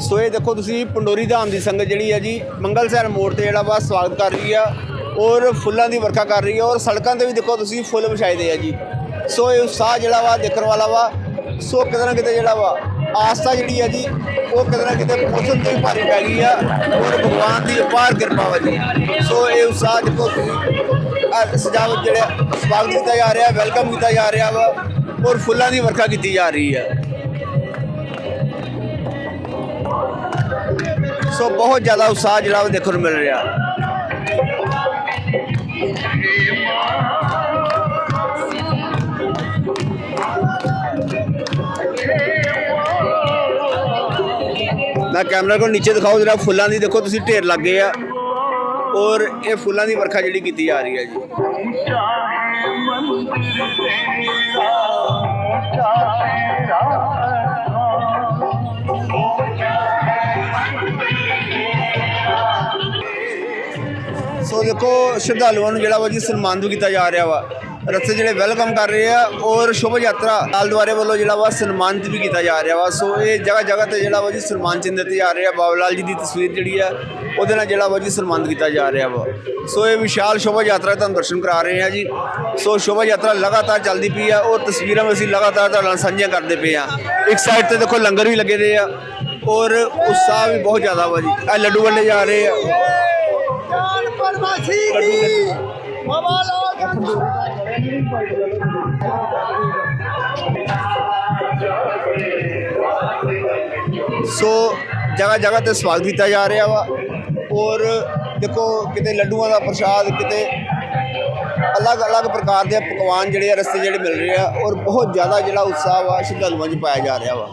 ਸੋ ਇਹ ਦੇਖੋ ਤੁਸੀਂ ਪੰਡੋਰੀ ਧਾਮ ਦੀ ਸੰਗਤ ਜਿਹੜੀ ਹੈ ਜੀ, ਮੰਗਲ ਸਹਿਰ ਮੋੜ ਤੇ ਜਿਹੜਾ ਵਾ ਸਵਾਗਤ ਕਰ ਰਹੀ ਆ ਔਰ ਫੁੱਲਾਂ ਦੀ ਵਰਖਾ ਕਰ ਰਹੀ ਹੈ ਔਰ ਸੜਕਾਂ ਤੇ ਵੀ ਦੇਖੋ ਤੁਸੀਂ ਫੁੱਲ ਵਿਛਾਏ ਦੇ ਆ ਜੀ। ਸੋ ਇਹ ਉਤਸ਼ਾਹ ਜਿਹੜਾ ਵਾ ਦੇਖਣ ਵਾਲਾ ਵਾ, ਸੋ ਕਿਤੇ ਨਾ ਕਿਤੇ ਜਿਹੜਾ ਵਾ ਆਸਥਾ ਜਿਹੜੀ ਹੈ ਜੀ, ਉਹ ਕਿਤੇ ਨਾ ਕਿਤੇ ਪਹੁੰਚਣ ਤੇ ਵੀ ਭਾਰੀ ਪੈ ਗਈ ਆ ਔਰ ਭਗਵਾਨ ਦੀ ਅਪਾਰ ਕਿਰਪਾ ਵਾ ਜੀ। ਸੋ ਇਹ ਉਤਸ਼ਾਹ ਦੇਖੋ ਤੁਸੀਂ ਸਜਾਵਟ ਜਿਹੜਾ ਸਵਾਗਤ ਕੀਤਾ ਜਾ ਰਿਹਾ, ਵੈਲਕਮ ਕੀਤਾ ਜਾ ਰਿਹਾ ਵਾ ਔਰ ਫੁੱਲਾਂ ਦੀ ਵਰਖਾ ਕੀਤੀ ਜਾ ਰਹੀ ਹੈ ਸੋ ਬਹੁਤ ਜ਼ਿਆਦਾ ਉਤਸ਼ਾਹ ਜਿਹੜਾ ਉਹ ਦੇਖਣ ਨੂੰ ਮਿਲ ਰਿਹਾ। ਨਾ ਕੈਮਰਾ ਕੋਲ ਨੀਚੇ ਦਿਖਾਓ, ਜਿਹੜਾ ਫੁੱਲਾਂ ਦੀ ਦੇਖੋ, ਤੁਸੀਂ ਢੇਰ ਲੱਗੇ ਆ। ਔਰ ਇਹ ਫੁੱਲਾਂ ਦੀ ਵਰਖਾ ਜਿਹੜੀ ਕੀਤੀ ਜਾ ਰਹੀ ਹੈ ਜੀ। ਚਾਹੇ ਮੰਦਰ ਤੇਰਾ, ਚਾਹੇ ਰਾਹ ਉਹ ਦੇਖੋ, ਸ਼ਰਧਾਲੂਆਂ ਨੂੰ ਜਿਹੜਾ ਵਾ ਜੀ ਸਨਮਾਨਿਤ ਕੀਤਾ ਜਾ ਰਿਹਾ ਵਾ। ਰਸਤੇ ਜਿਹੜੇ ਵੈਲਕਮ ਕਰ ਰਹੇ ਆ ਔਰ ਸ਼ੋਭਾ ਯਾਤਰਾ ਨਾਲ ਦੁਆਰੇ ਵੱਲੋਂ ਜਿਹੜਾ ਵਾ ਸਨਮਾਨਿਤ ਵੀ ਕੀਤਾ ਜਾ ਰਿਹਾ ਵਾ। ਸੋ ਇਹ ਜਗ੍ਹਾ ਜਗ੍ਹਾ ਤੇ ਜਿਹੜਾ ਵਾ ਜੀ ਸਨਮਾਨ ਚਿੰਨ੍ਹ ਦਿੱਤੇ ਜਾ ਰਹੇ ਆ। ਬਾਬਾ ਲਾਲ ਜੀ ਦੀ ਤਸਵੀਰ ਜਿਹੜੀ ਆ, ਉਹਦੇ ਨਾਲ ਜਿਹੜਾ ਵਾ ਜੀ ਸਨਮਾਨਿਤ ਕੀਤਾ ਜਾ ਰਿਹਾ ਵਾ। ਸੋ ਇਹ ਵਿਸ਼ਾਲ ਸ਼ੋਭਾ ਯਾਤਰਾ ਤੁਹਾਨੂੰ ਦਰਸ਼ਨ ਕਰਾ ਰਹੇ ਆ ਜੀ। ਸੋ ਸ਼ੋਭਾ ਯਾਤਰਾ ਲਗਾਤਾਰ ਚੱਲਦੀ ਪਈ ਆ। ਔਰ ਤਸਵੀਰਾਂ ਵੀ ਅਸੀਂ ਲਗਾਤਾਰ ਤੁਹਾਡੇ ਨਾਲ ਸਾਂਝੀਆਂ ਕਰਦੇ ਪਏ ਆ। ਇੱਕ ਸਾਈਡ ਤੇ ਦੇਖੋ ਲੰਗਰ ਵੀ ਲੱਗੇ ਰਹੇ ਆ। ਔਰ ਉਤਸ਼ਾਹ ਵੀ ਬਹੁਤ ਜ਼ਿਆਦਾ ਵਾ ਜੀ। ਆ ਲੱਡੂ ਵੰਡੇ ਜਾ ਰਹੇ ਆ। ਪਰਵਾਸੀ ਕੀ ਬਾਬਾ ਲੋਕ ਸੋ ਜਗ੍ਹਾ ਜਗ੍ਹਾ ਤੇ ਸਵਾਗਤ ਕੀਤਾ ਜਾ ਰਿਹਾ ਵਾ। ਔਰ ਦੇਖੋ ਕਿਤੇ ਲੱਡੂਆਂ ਦਾ ਪ੍ਰਸ਼ਾਦ, ਕਿਤੇ ਅਲੱਗ-ਅਲੱਗ ਪ੍ਰਕਾਰ ਦੇ ਪਕਵਾਨ ਜਿਹੜੇ ਆ, ਰਸਤੇ ਜਿਹੜੇ ਮਿਲ ਰਹੇ ਆ। ਔਰ ਬਹੁਤ ਜ਼ਿਆਦਾ ਜਿਹੜਾ ਉਤਸ਼ਾਹ ਵਾ, ਸ਼ਰਧਾਲੂਆਂ 'ਚ ਪਾਇਆ ਜਾ ਰਿਹਾ ਵਾ।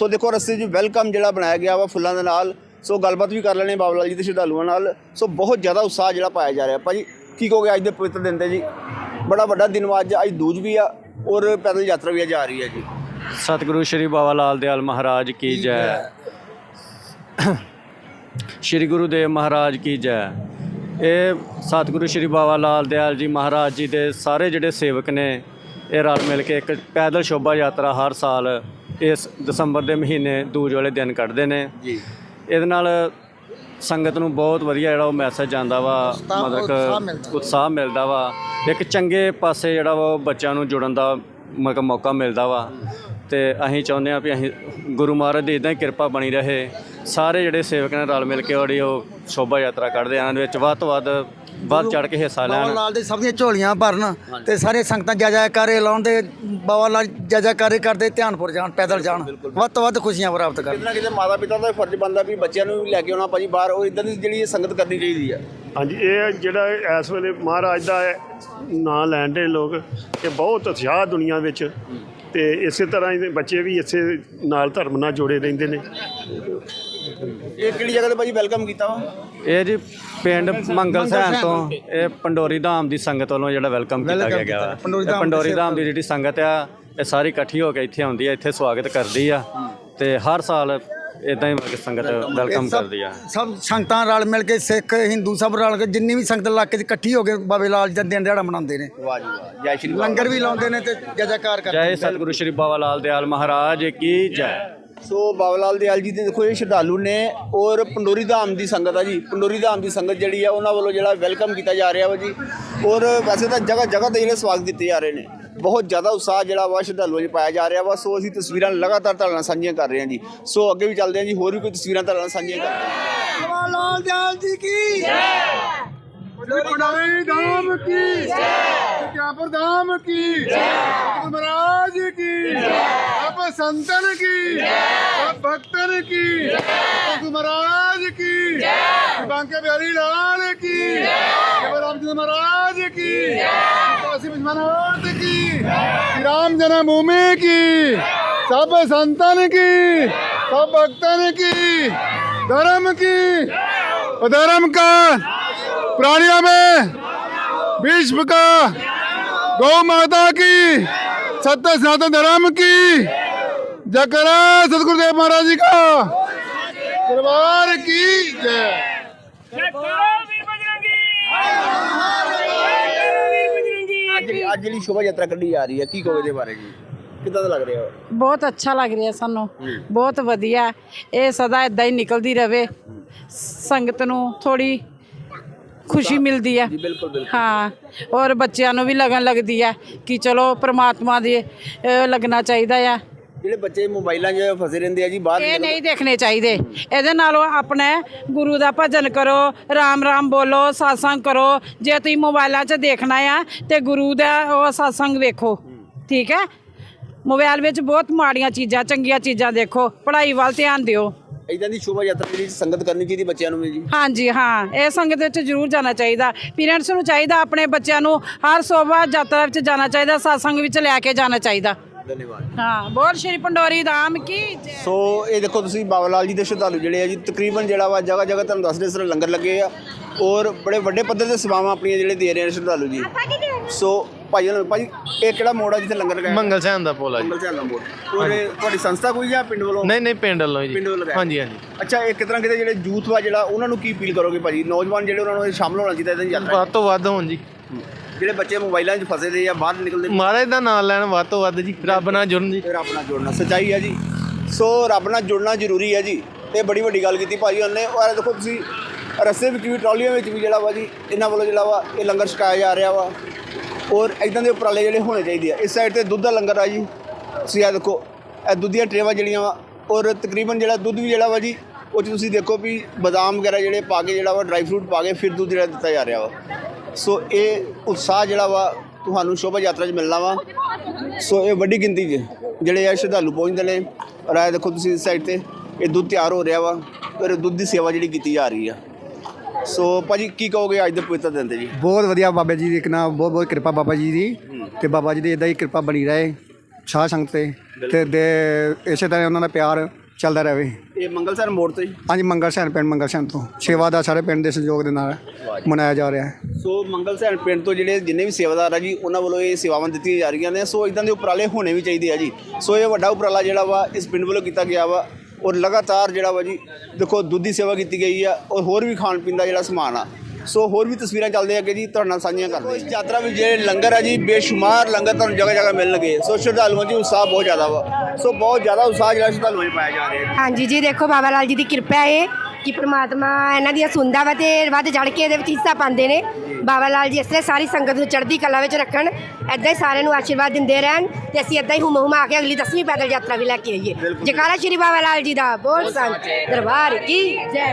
ਸੋ ਦੇਖੋ ਰਸਤੇ 'ਚ ਵੈਲਕਮ ਜਿਹੜਾ ਬਣਾਇਆ ਗਿਆ ਵਾ ਫੁੱਲਾਂ ਦੇ ਨਾਲ। ਸੋ ਗੱਲਬਾਤ ਵੀ ਕਰ ਲੈਣੇ ਬਾਬਾ ਲਾਲ ਜੀ ਦੇ ਸ਼ਰਧਾਲੂਆਂ ਨਾਲ। ਸੋ ਬਹੁਤ ਜ਼ਿਆਦਾ ਉਤਸ਼ਾਹ ਜਿਹੜਾ ਪਾਇਆ ਜਾ ਰਿਹਾ। ਭਾਜੀ ਕੀ ਕਹੋਗੇ ਅੱਜ ਦੇ ਪਵਿੱਤਰ ਦਿਨ ਤੇ ਜੀ? ਬੜਾ ਵੱਡਾ ਦਿਨ ਵਾ ਅੱਜ ਅੱਜ ਦੂਜ ਵੀ ਆ ਔਰ ਪੈਦਲ ਯਾਤਰਾ ਵੀ ਜਾ ਰਹੀ ਹੈ ਜੀ। ਸਤਿਗੁਰੂ ਸ਼੍ਰੀ ਬਾਬਾ ਲਾਲ ਦਿਆਲ ਮਹਾਰਾਜ ਕੀ ਜੈ? ਸ਼੍ਰੀ ਗੁਰੂ ਦੇਵ ਮਹਾਰਾਜ ਕੀ ਜੈ। ਇਹ ਸਤਿਗੁਰੂ ਸ਼੍ਰੀ ਬਾਬਾ ਲਾਲ ਦਿਆਲ ਜੀ ਮਹਾਰਾਜ ਜੀ ਦੇ ਸਾਰੇ ਜਿਹੜੇ ਸੇਵਕ ਨੇ ਇਹ ਰਲ ਮਿਲ ਕੇ ਇੱਕ ਪੈਦਲ ਸ਼ੋਭਾ ਯਾਤਰਾ ਹਰ ਸਾਲ ਇਸ ਦਸੰਬਰ ਦੇ ਮਹੀਨੇ ਦੂਜ ਵਾਲੇ ਦਿਨ ਕੱਢਦੇ ਨੇ। ਜੀ। ਇਹਦੇ ਨਾਲ ਸੰਗਤ ਨੂੰ ਬਹੁਤ ਵਧੀਆ ਜਿਹੜਾ ਉਹ ਮੈਸੇਜ ਜਾਂਦਾ ਵਾ ਮਤਲਬ ਉਤਸ਼ਾਹ ਮਿਲਦਾ। ਵਾ। ਇੱਕ ਚੰਗੇ ਪਾਸੇ ਜਿਹੜਾ ਵਾ ਉਹ ਬੱਚਿਆਂ ਨੂੰ ਜੁੜਨ ਦਾ ਮੌਕਾ ਮੌਕਾ ਮਿਲਦਾ ਵਾ। ਤੇ ਅਸੀਂ ਚਾਹੁੰਦੇ ਹਾਂ ਵੀ ਅਸੀਂ ਗੁਰੂ ਮਹਾਰਾਜ ਦੀ ਇਦਾਂ ਹੀ ਕਿਰਪਾ ਬਣੀ ਰਹੇ। ਸਾਰੇ ਜਿਹੜੇ ਸੇਵਕ ਨੇ ਰਲ ਮਿਲ ਕੇ ਜਿਹੜੀ ਉਹ ਸ਼ੋਭਾ ਯਾਤਰਾ ਕੱਢਦੇ ਆ। ਦੇ ਵਿੱਚ ਵੱਧ ਤੋਂ ਵੱਧ ਵੱਧ ਚੜ ਕੇ ਹਿੱਸਾ ਬਾਬਾ ਲੈਣ ਲਾਲ ਦੇ ਸਭ ਦੀਆਂ ਝੋਲੀਆਂ ਭਰਨ ਤੇ ਸਾਰੇ ਸੰਗਤਾਂ ਜੈ ਜੈਕਾਰੇ ਲਾਉਣ ਤੇ ਬਾਬਾ ਲਾਲ ਜੈ ਜੈਕਾਰੇ ਕਰਦੇ ਧਿਆਨਪੁਰ ਜਾਣ ਪੈਦਲ ਜਾਣ। ਵੱਧ ਤੋਂ ਵੱਧ ਖੁਸ਼ੀਆਂ ਪ੍ਰਾਪਤ ਕਰਨ। ਕਿਤੇ ਨਾ ਕਿਤੇ ਮਾਤਾ ਪਿਤਾ ਦਾ ਫਰਜ਼ ਬਣਦਾ ਵੀ ਬੱਚਿਆਂ ਨੂੰ ਵੀ ਲੈ ਕੇ ਆਉਣਾ ਭਾਜੀ ਬਾਹਰ ਉਹ ਇਦਾਂ ਦੀ ਜਿਹੜੀ ਸੰਗਤ ਕਰਨੀ ਚਾਹੀਦੀ ਆ। ਹਾਂਜੀ ਇਹ ਜਿਹੜਾ ਇਸ ਵੇਲੇ ਮਹਾਰਾਜ ਦਾ ਨਾਂ ਲੈਣ ਦੇ ਲੋਕ ਕਿ ਬਹੁਤ ਉਤਸ਼ਾਹ ਦੁਨੀਆ ਵਿੱਚ ਤੇ ਇਸੇ ਤਰ੍ਹਾਂ ਹੀ ਬੱਚੇ ਵੀ ਇਸੇ ਨਾਲ ਧਰਮ ਨਾਲ ਜੁੜੇ ਰਹਿੰਦੇ ਨੇ। ਇਹ ਕਿਹੜੀ ਜਗ੍ਹਾ ਤੇ ਭਾਜੀ ਵੈਲਕਮ ਕੀਤਾ ਵਾ? ਇਹ ਜੀ ਪਿੰਡ ਮੰਗਲ ਸੈਨ ਤੋਂ ਇਹ ਪੰਡੋਰੀ ਧਾਮ ਦੀ ਸੰਗਤ ਵੱਲੋਂ ਜਿਹੜਾ ਵੈਲਕਮ ਕੀਤਾ Welcome ਗਿਆ ਵਾ। ਪੰਡੋਰੀ ਇਹ ਧਾਮ ਪੰਡੋਰੀ ਦੇ ਧਾਮ ਦੀ ਜਿਹੜੀ ਸੰਗਤ ਆ ਇਹ ਸਾਰੀ ਇਕੱਠੀ ਹੋ ਕੇ ਇੱਥੇ ਆਉਂਦੀ ਆ ਇੱਥੇ ਸਵਾਗਤ ਕਰਦੀ ਆ ਤੇ ਹਰ ਸਾਲ ਇਦਾਂ ਹੀ ਮਤਲਬ ਕਿ ਸੰਗਤ ਵੈਲਕਮ ਸਭ- ਕਰਦੀ ਆ। ਸਭ ਸੰਗਤਾਂ ਰਲ ਮਿਲ ਕੇ ਸਿੱਖ ਹਿੰਦੂ ਸਭ ਰਲ ਕੇ ਜਿੰਨੀ ਵੀ ਸੰਗਤ ਇਲਾਕੇ 'ਚ ਇਕੱਠੀ ਹੋ ਕੇ ਬਾਬੇ ਲਾਲ ਜੀ ਦਾ ਦਿਨ ਦਿਹਾੜਾ ਮਨਾਉਂਦੇ ਨੇ। ਵਾਹ ਜੀ ਵਾਹ। ਜੈ ਸ਼੍ਰੀ ਲੰਗਰ ਵੀ ਲਾਉਂਦੇ ਨੇ ਤੇ ਜੈਕਾਰ ਕਰਦੇ ਜੈ ਸਤਿਗੁਰੂ ਸ਼੍ਰੀ ਬਾਬਾ ਲਾਲ ਦਿਆਲ ਮਹਾਰਾਜ ਕੀ ਜੈ। ਸੋ ਬਾਬਾ ਲਾਲ ਦਿਆਲ ਜੀ ਦੇ ਦੇਖੋ ਇਹ ਸ਼ਰਧਾਲੂ ਨੇ ਔਰ ਪੰਡੋਰੀ ਧਾਮ ਦੀ ਸੰਗਤ ਆ ਜੀ। ਪੰਡੋਰੀ ਧਾਮ ਦੀ ਸੰਗਤ ਜਿਹੜੀ ਆ ਉਹਨਾਂ ਵੱਲੋਂ ਜਿਹੜਾ ਵੈਲਕਮ ਕੀਤਾ ਜਾ ਰਿਹਾ ਵਾ ਜੀ। ਔਰ ਵੈਸੇ ਤਾਂ ਜਗ੍ਹਾ ਜਗ੍ਹਾ ਤੇ ਜਿਹੜੇ ਸਵਾਗਤ ਕੀਤੇ ਜਾ ਰਹੇ ਨੇ। ਬਹੁਤ ਜ਼ਿਆਦਾ ਉਤਸ਼ਾਹ ਜਿਹੜਾ ਵਾ ਸ਼ਰਧਾਲੂਆਂ 'ਚ ਪਾਇਆ ਜਾ ਰਿਹਾ ਵਾ। ਸੋ ਅਸੀਂ ਤਸਵੀਰਾਂ ਲਗਾਤਾਰ ਤੁਹਾਡੇ ਨਾਲ ਸਾਂਝੀਆਂ ਕਰ ਰਹੇ ਹਾਂ ਜੀ। ਸੋ ਅੱਗੇ ਵੀ ਚੱਲਦੇ ਹਾਂ ਜੀ। ਹੋਰ ਵੀ ਕੋਈ ਤਸਵੀਰਾਂ ਤੁਹਾਡੇ ਨਾਲ ਸਾਂਝੀਆਂ ਕਰਦੇ ਹਾਂ ਬਾਬਲਾਲ ਦਿਆਲ ਜੀ ਕੀ? ਜੈ! धाम की। विज्ञापुर धाम की। महाराज की। सब संतन की। सब भक्तन की। महाराज की। बांके बिहारी लाल की। रामचंद्र महाराज की। विश्वनाथ की। राम जन्मभूमि की। सब संतन की। सब भक्तन की। धर्म की। धर्म का प्राणियों में विश्व का गौ माता की सत्य सनातन धर्म की जकरा सदगुरुदेव महाराज जी का दरबार की जय ਅੱਜ ਜਿਹੜੀ ਅੱਜ ਜਿਹੜੀ ਸ਼ੋਭਾ ਯਾਤਰਾ ਕੱਢੀ ਜਾ ਰਹੀ ਹੈ ਕੀ ਕਹੋਗੇ ਦੇ ਬਾਰੇ ਜੀ ਕਿੱਦਾਂ ਦਾ ਲੱਗ ਰਿਹਾ ਵਾ ਬਹੁਤ ਅੱਛਾ ਲੱਗ ਰਿਹਾ ਸਾਨੂੰ ਬਹੁਤ ਵਧੀਆ ਇਹ ਸਦਾ ਇਦਾਂ ਹੀ ਨਿਕਲਦੀ ਰਵੇ ਸੰਗਤ ਨੂੰ ਥੋੜੀ ਖੁਸ਼ੀ ਮਿਲਦੀ ਹੈ। ਹਾਂ ਔਰ ਬੱਚਿਆਂ ਨੂੰ ਵੀ ਲਗਨ ਲੱਗਦੀ ਹੈ ਕਿ ਚਲੋ ਪ੍ਰਮਾਤਮਾ ਦੇ ਅ, ਲੱਗਣਾ ਚਾਹੀਦਾ ਆ। ਜਿਹੜੇ ਬੱਚੇ ਮੋਬਾਈਲਾਂ 'ਚ ਫਸੇ ਰਹਿੰਦੇ ਆ ਜੀ ਬਾਹਰ ਇਹ ਨਹੀਂ ਦੇਖਣੇ ਚਾਹੀਦੇ। ਇਹਦੇ ਨਾਲੋਂ ਆਪਣੇ ਗੁਰੂ ਦਾ ਭਜਨ ਕਰੋ ਰਾਮ ਰਾਮ ਬੋਲੋ satsang ਕਰੋ। ਜੇ ਤੁਸੀਂ ਮੋਬਾਈਲਾਂ 'ਚ ਦੇਖਣਾ ਆ ਤੇ ਗੁਰੂ ਦਾ ਉਹ satsang ਵੇਖੋ। ਠੀਕ ਹੈ? ਮੋਬਾਈਲ ਵਿੱਚ ਬਹੁਤ ਮਾੜੀਆਂ ਚੀਜ਼ਾਂ ਚੰਗੀਆਂ ਚੀਜ਼ਾਂ ਦੇਖੋ। ਪੜ੍ਹਾਈ ਵੱਲ ਧਿਆਨ ਦਿਓ। ਇਦਾਂ ਦੀ ਸ਼ੋਭਾ ਯਾਤਰਾ ਜਿਹੜੀ ਸੰਗਤ ਕਰਨੀ ਚਾਹੀਦੀ ਬੱਚਿਆਂ ਨੂੰ ਵੀ ਜੀ? ਹਾਂਜੀ ਹਾਂ ਇਹ ਸੰਗਤ ਵਿੱਚ ਜ਼ਰੂਰ ਜਾਣਾ ਚਾਹੀਦਾ। ਪੇਰੈਂਟਸ ਨੂੰ ਚਾਹੀਦਾ ਆਪਣੇ ਬੱਚਿਆਂ ਨੂੰ ਹਰ ਸੋਭਾ ਯਾਤਰਾ ਵਿੱਚ ਜਾਣਾ ਚਾਹੀਦਾ satsang ਵਿੱਚ ਲੈ ਕੇ ਜਾਣਾ ਚਾਹੀਦਾ। ਧੰਨਵਾਦ। ਹਾਂ ਬੋਲ ਸ਼੍ਰੀ ਪੰਡੋਰੀ ਧਾਮ ਕੀ ਜੈ। ਸੋ ਇਹ ਦੇਖੋ ਤੁਸੀਂ ਬਾਬਾ ਲਾਲ ਜੀ ਦੇ ਸ਼ਰਧਾਲੂ ਜਿਹੜੇ ਆ ਜੀ ਤਕਰੀਬਨ ਜਿਹੜਾ ਵਾ ਜਗ੍ਹਾ ਜਗ੍ਹਾ ਤੁਹਾਨੂੰ ਦੱਸਦੇ ਸਰ ਲੰਗਰ ਲੱਗੇ ਆ। ਔਰ ਬੜੇ ਵੱਡੇ ਪੱਧਰ ਤੇ ਸੇਵਾਵਾਂ ਆਪਣੀਆਂ ਜਿਹੜੇ ਦੇ ਰਹੇ ਨੇ ਸ਼ਰਧਾਲੂ ਜੀ। ਸੋ ਭਾਈ ਨਾਲ ਭਾਈ ਇਹ ਕਿਹੜਾ ਮੋੜ ਆ ਜਿੱਥੇ ਲੰਗਰ ਲਗਾਇਆ? ਮੰਗਲ ਸੈਨ ਦਾ ਪੋਲਾ ਜੀ। ਮੰਗਲ ਸਿਆਲਾ ਮੋੜ। ਔਰ ਇਹ ਤੁਹਾਡੀ ਸੰਸਥਾ ਕੋਈ ਜਾਂ ਪਿੰਡ ਵੱਲੋਂ? ਨਹੀਂ ਨਹੀਂ ਪਿੰਡ ਵੱਲੋਂ ਜੀ। ਪਿੰਡ ਵੱਲੋਂ ਲਗਾਇਆ। ਹਾਂਜੀ ਹਾਂਜੀ। ਅੱਛਾ ਇਹ ਕਿਤਨਾ ਕਿਤੇ ਜਿਹੜੇ ਯੂਥ ਵਾ ਜਿਹੜਾ ਉਹਨਾਂ ਨੂੰ ਕੀ ਅਪੀਲ ਕਰੋਗੇ ਭਾਜੀ? ਨੌਜਵਾਨ ਜਿਹੜੇ ਉਹਨਾਂ ਨੂੰ ਇਹ ਸ਼ਾਮਲ ਹੋਣਾ ਚਾਹੀਦਾ ਇਹਦੀ ਯਾਤਰਾ ਵੱਧ ਤੋਂ ਵੱਧ ਹੋਣ ਜੀ। ਜਿਹੜੇ ਬੱਚੇ ਮੋਬਾਈਲਾਂ 'ਚ ਫਸੇ ਦੇ ਜਾਂ ਬਾਹਰ ਨਿਕਲਦੇ ਮਹਾਰਾਜ ਦਾ ਨਾਮ ਲੈਣ ਵੱਧ ਤੋਂ ਵੱਧ ਜੀ। ਰੱਬ ਨਾਲ ਜੁੜਨ ਜੀ। ਰੱਬ ਨਾਲ ਜੁੜਨਾ ਸੱਚਾਈ ਹੈ ਜੀ। ਸੋ ਰੱਬ ਨਾਲ ਜੁੜਨਾ ਜ਼ਰੂਰੀ ਹੈ ਜੀ। ਇਹ ਬੜੀ ਵੱਡੀ ਗੱਲ ਕੀਤੀ ਭਾਜੀ ਉਹਨੇ। ਔਰ ਇਹ ਦੇਖੋ ਤੁਸੀਂ ਰਸਤੇ ਵਿੱਚ ਵੀ ਟਰਾਲੀਆਂ ਵਿੱਚ ਵੀ ਜਿਹੜਾ ਵਾ ਜੀ ਇਹਨਾਂ ਵੱਲੋਂ ਜਿਹੜਾ ਵਾ ਇਹ ਲੰਗਰ ਛਕਾਇਆ ਜਾ ਰਿਹਾ ਵਾ। ਔਰ ਇਦਾਂ ਦੇ ਉਪਰਾਲੇ ਜਿਹੜੇ ਹੋਣੇ ਚਾਹੀਦੇ ਆ। ਇਸ ਸਾਈਡ ਤੇ ਦੁੱਧ ਦਾ ਲੰਗਰ ਆ ਜੀ। ਤੁਸੀਂ ਇਹ ਦੇਖੋ, ਇਹ ਦੁੱਧ ਦੀਆਂ ਟਰੇਵਾਂ ਜਿਹੜੀਆਂ ਵਾ, ਔਰ ਤਕਰੀਬਨ ਜਿਹੜਾ ਦੁੱਧ ਵੀ ਜਿਹੜਾ ਵਾ ਜੀ, ਉਹ 'ਚ ਤੁਸੀਂ ਦੇਖੋ ਵੀ ਬਦਾਮ ਵਗੈਰਾ ਜਿਹੜੇ ਪਾ ਕੇ ਜਿਹੜਾ ਵਾ ਡਰਾਈ ਫਰੂਟ ਪਾ ਕੇ ਫਿਰ ਦੁੱਧ ਜਿਹੜਾ ਦਿੱਤਾ ਜਾ ਰਿਹਾ ਵਾ। ਸੋ ਇਹ ਉਤਸ਼ਾਹ ਜਿਹੜਾ ਵਾ, ਤੁਹਾਨੂੰ ਸ਼ੋਭਾ ਯਾਤਰਾ 'ਚ ਮਿਲਣਾ ਵਾ। ਸੋ ਇਹ ਵੱਡੀ ਗਿਣਤੀ 'ਚ ਜਿਹੜੇ ਆ ਸ਼ਰਧਾਲੂ ਪਹੁੰਚਦੇ ਨੇ। ਔਰ ਇਹ ਦੇਖੋ ਤੁਸੀਂ ਇਸ ਸਾਈਡ ਤੇ, ਇਹ ਦੁੱਧ ਤਿਆਰ ਹੋ ਰਿਹਾ ਵਾ, ਔਰ ਇਹ ਦੁੱਧ ਦੀ ਸੇਵਾ ਜਿਹੜੀ ਕੀਤੀ ਜਾ ਰਹੀ ਆ। ਸੋ ਭਾਜੀ ਕੀ ਕਹੋਗੇ ਅੱਜ ਦੇ ਪਵਿੱਤਰ ਦਿਨ ਤੇ ਜੀ? ਬਹੁਤ ਵਧੀਆ ਬਾਬਾ ਜੀ ਦੀ ਇੱਕ ਨਾ ਬਹੁਤ ਬਹੁਤ ਕਿਰਪਾ ਬਾਬਾ ਜੀ ਦੀ ਤੇ ਬਾਬਾ ਜੀ ਦੀ ਇਦਾਂ ਹੀ ਕਿਰਪਾ ਬਣੀ ਰਹੇ ਸਾਧ ਸੰਗਤ ਤੇ। ਤੇ ਦੇ ਇਸੇ ਤਰ੍ਹਾਂ ਉਹਨਾਂ ਦਾ ਪਿਆਰ ਚੱਲਦਾ ਰਹੇ। ਇਹ ਮੰਗਲਸਰ ਮੋੜ ਤੋਂ ਜੀ? ਹਾਂਜੀ ਮੰਗਲ ਸੈਨ ਪਿੰਡ ਮੰਗਲ ਸੈਨ ਤੋਂ। ਸੇਵਾ ਦਾ ਸਾਰੇ ਪਿੰਡ ਦੇ ਸਹਿਯੋਗ ਦੇ ਨਾਲ ਮਨਾਇਆ ਜਾ ਰਿਹਾ ਹੈ। ਸੋ ਮੰਗਲਸਰ ਪਿੰਡ ਤੋਂ ਜਿਹੜੇ ਜਿੰਨੇ ਵੀ ਸੇਵਾਦਾਰ ਆ ਜੀ ਉਹਨਾਂ ਵੱਲੋਂ ਇਹ ਸੇਵਾਵਾਂ ਦਿੱਤੀਆਂ ਜਾ ਰਹੀਆਂ ਨੇ। ਸੋ ਇਦਾਂ ਦੇ ਉਪਰਾਲੇ ਹੋਣੇ ਵੀ ਚਾਹੀਦੇ ਆ ਜੀ। ਸੋ ਇਹ ਵੱਡਾ ਉਪਰਾਲਾ ਜਿਹੜਾ ਵਾ ਇਸ ਪਿੰਡ ਵੱਲੋਂ ਕੀਤਾ ਗਿਆ ਵਾ। ਔਰ ਲਗਾਤਾਰ ਜਿਹੜਾ ਵਾ ਜੀ ਦੇਖੋ ਦੁੱਧ ਦੀ ਸੇਵਾ ਕੀਤੀ ਗਈ ਆ ਔਰ ਹੋਰ ਵੀ ਖਾਣ ਪੀਣ ਦਾ ਜਿਹੜਾ ਸਮਾਨ ਆ। ਸੋ ਹੋਰ ਵੀ ਤਸਵੀਰਾਂ ਚੱਲਦੇ ਆ ਕਿ ਜੀ ਤੁਹਾਡੇ ਨਾਲ ਸਾਂਝੀਆਂ ਕਰਦੇ ਇਸ ਯਾਤਰਾ ਵਿੱਚ ਜਿਹੜੇ ਲੰਗਰ ਆ ਜੀ ਬੇਸ਼ੁਮਾਰ ਲੰਗਰ ਤੁਹਾਨੂੰ ਜਗ੍ਹਾ ਜਗ੍ਹਾ ਮਿਲਣਗੇ। ਸੋ ਸ਼ਰਧਾਲੂਆਂ 'ਚ ਉਤਸ਼ਾਹ ਬਹੁਤ ਜ਼ਿਆਦਾ ਵਾ। ਸੋ ਬਹੁਤ ਜ਼ਿਆਦਾ ਉਤਸ਼ਾਹ ਜਿਹੜਾ ਸ਼ਰਧਾਲੂਆਂ 'ਚ ਪਾਇਆ ਜਾ ਰਿਹਾ ਹੈ। ਹਾਂਜੀ ਜੀ ਦੇਖੋ ਬਾਬਾ ਲਾਲ ਜੀ ਦੀ ਕਿਰਪਾ ਹੈ। ਕਿ ਪ੍ਰਮਾਤਮਾ ਇਹਨਾਂ ਦੀਆਂ ਸੁਣਦਾ ਵਾ ਤੇ ਵੱਧ ਚੜ ਕੇ ਇਹਦੇ ਵਿੱਚ ਹਿੱਸਾ ਪਾਉਂਦੇ ਨੇ। ਬਾਬਾ ਲਾਲ ਜੀ ਇਸ ਤਰ੍ਹਾਂ ਸਾਰੀ ਸੰਗਤ ਨੂੰ ਚੜ੍ਹਦੀ ਕਲਾ ਵਿੱਚ ਰੱਖਣ। ਐਦਾਂ ਹੀ ਸਾਰਿਆਂ ਨੂੰ ਆਸ਼ੀਰਵਾਦ ਦਿੰਦੇ ਰਹਿਣ ਤੇ ਅਸੀਂ ਐਦਾਂ ਹੀ ਹੁਮ ਹੁਮਾ ਕੇ ਅਗਲੀ 10ਵੀਂ ਪੈਦਲ ਯਾਤਰਾ ਵੀ ਲੈ ਕੇ ਆਈਏ। ਜਕਾਰਾ ਸ਼੍ਰੀ ਬਾਬਾ ਲਾਲ ਜੀ ਦਾ ਬੋਲ ਸੰਤ ਦਰਬਾਰ ਕੀ ਜੈ।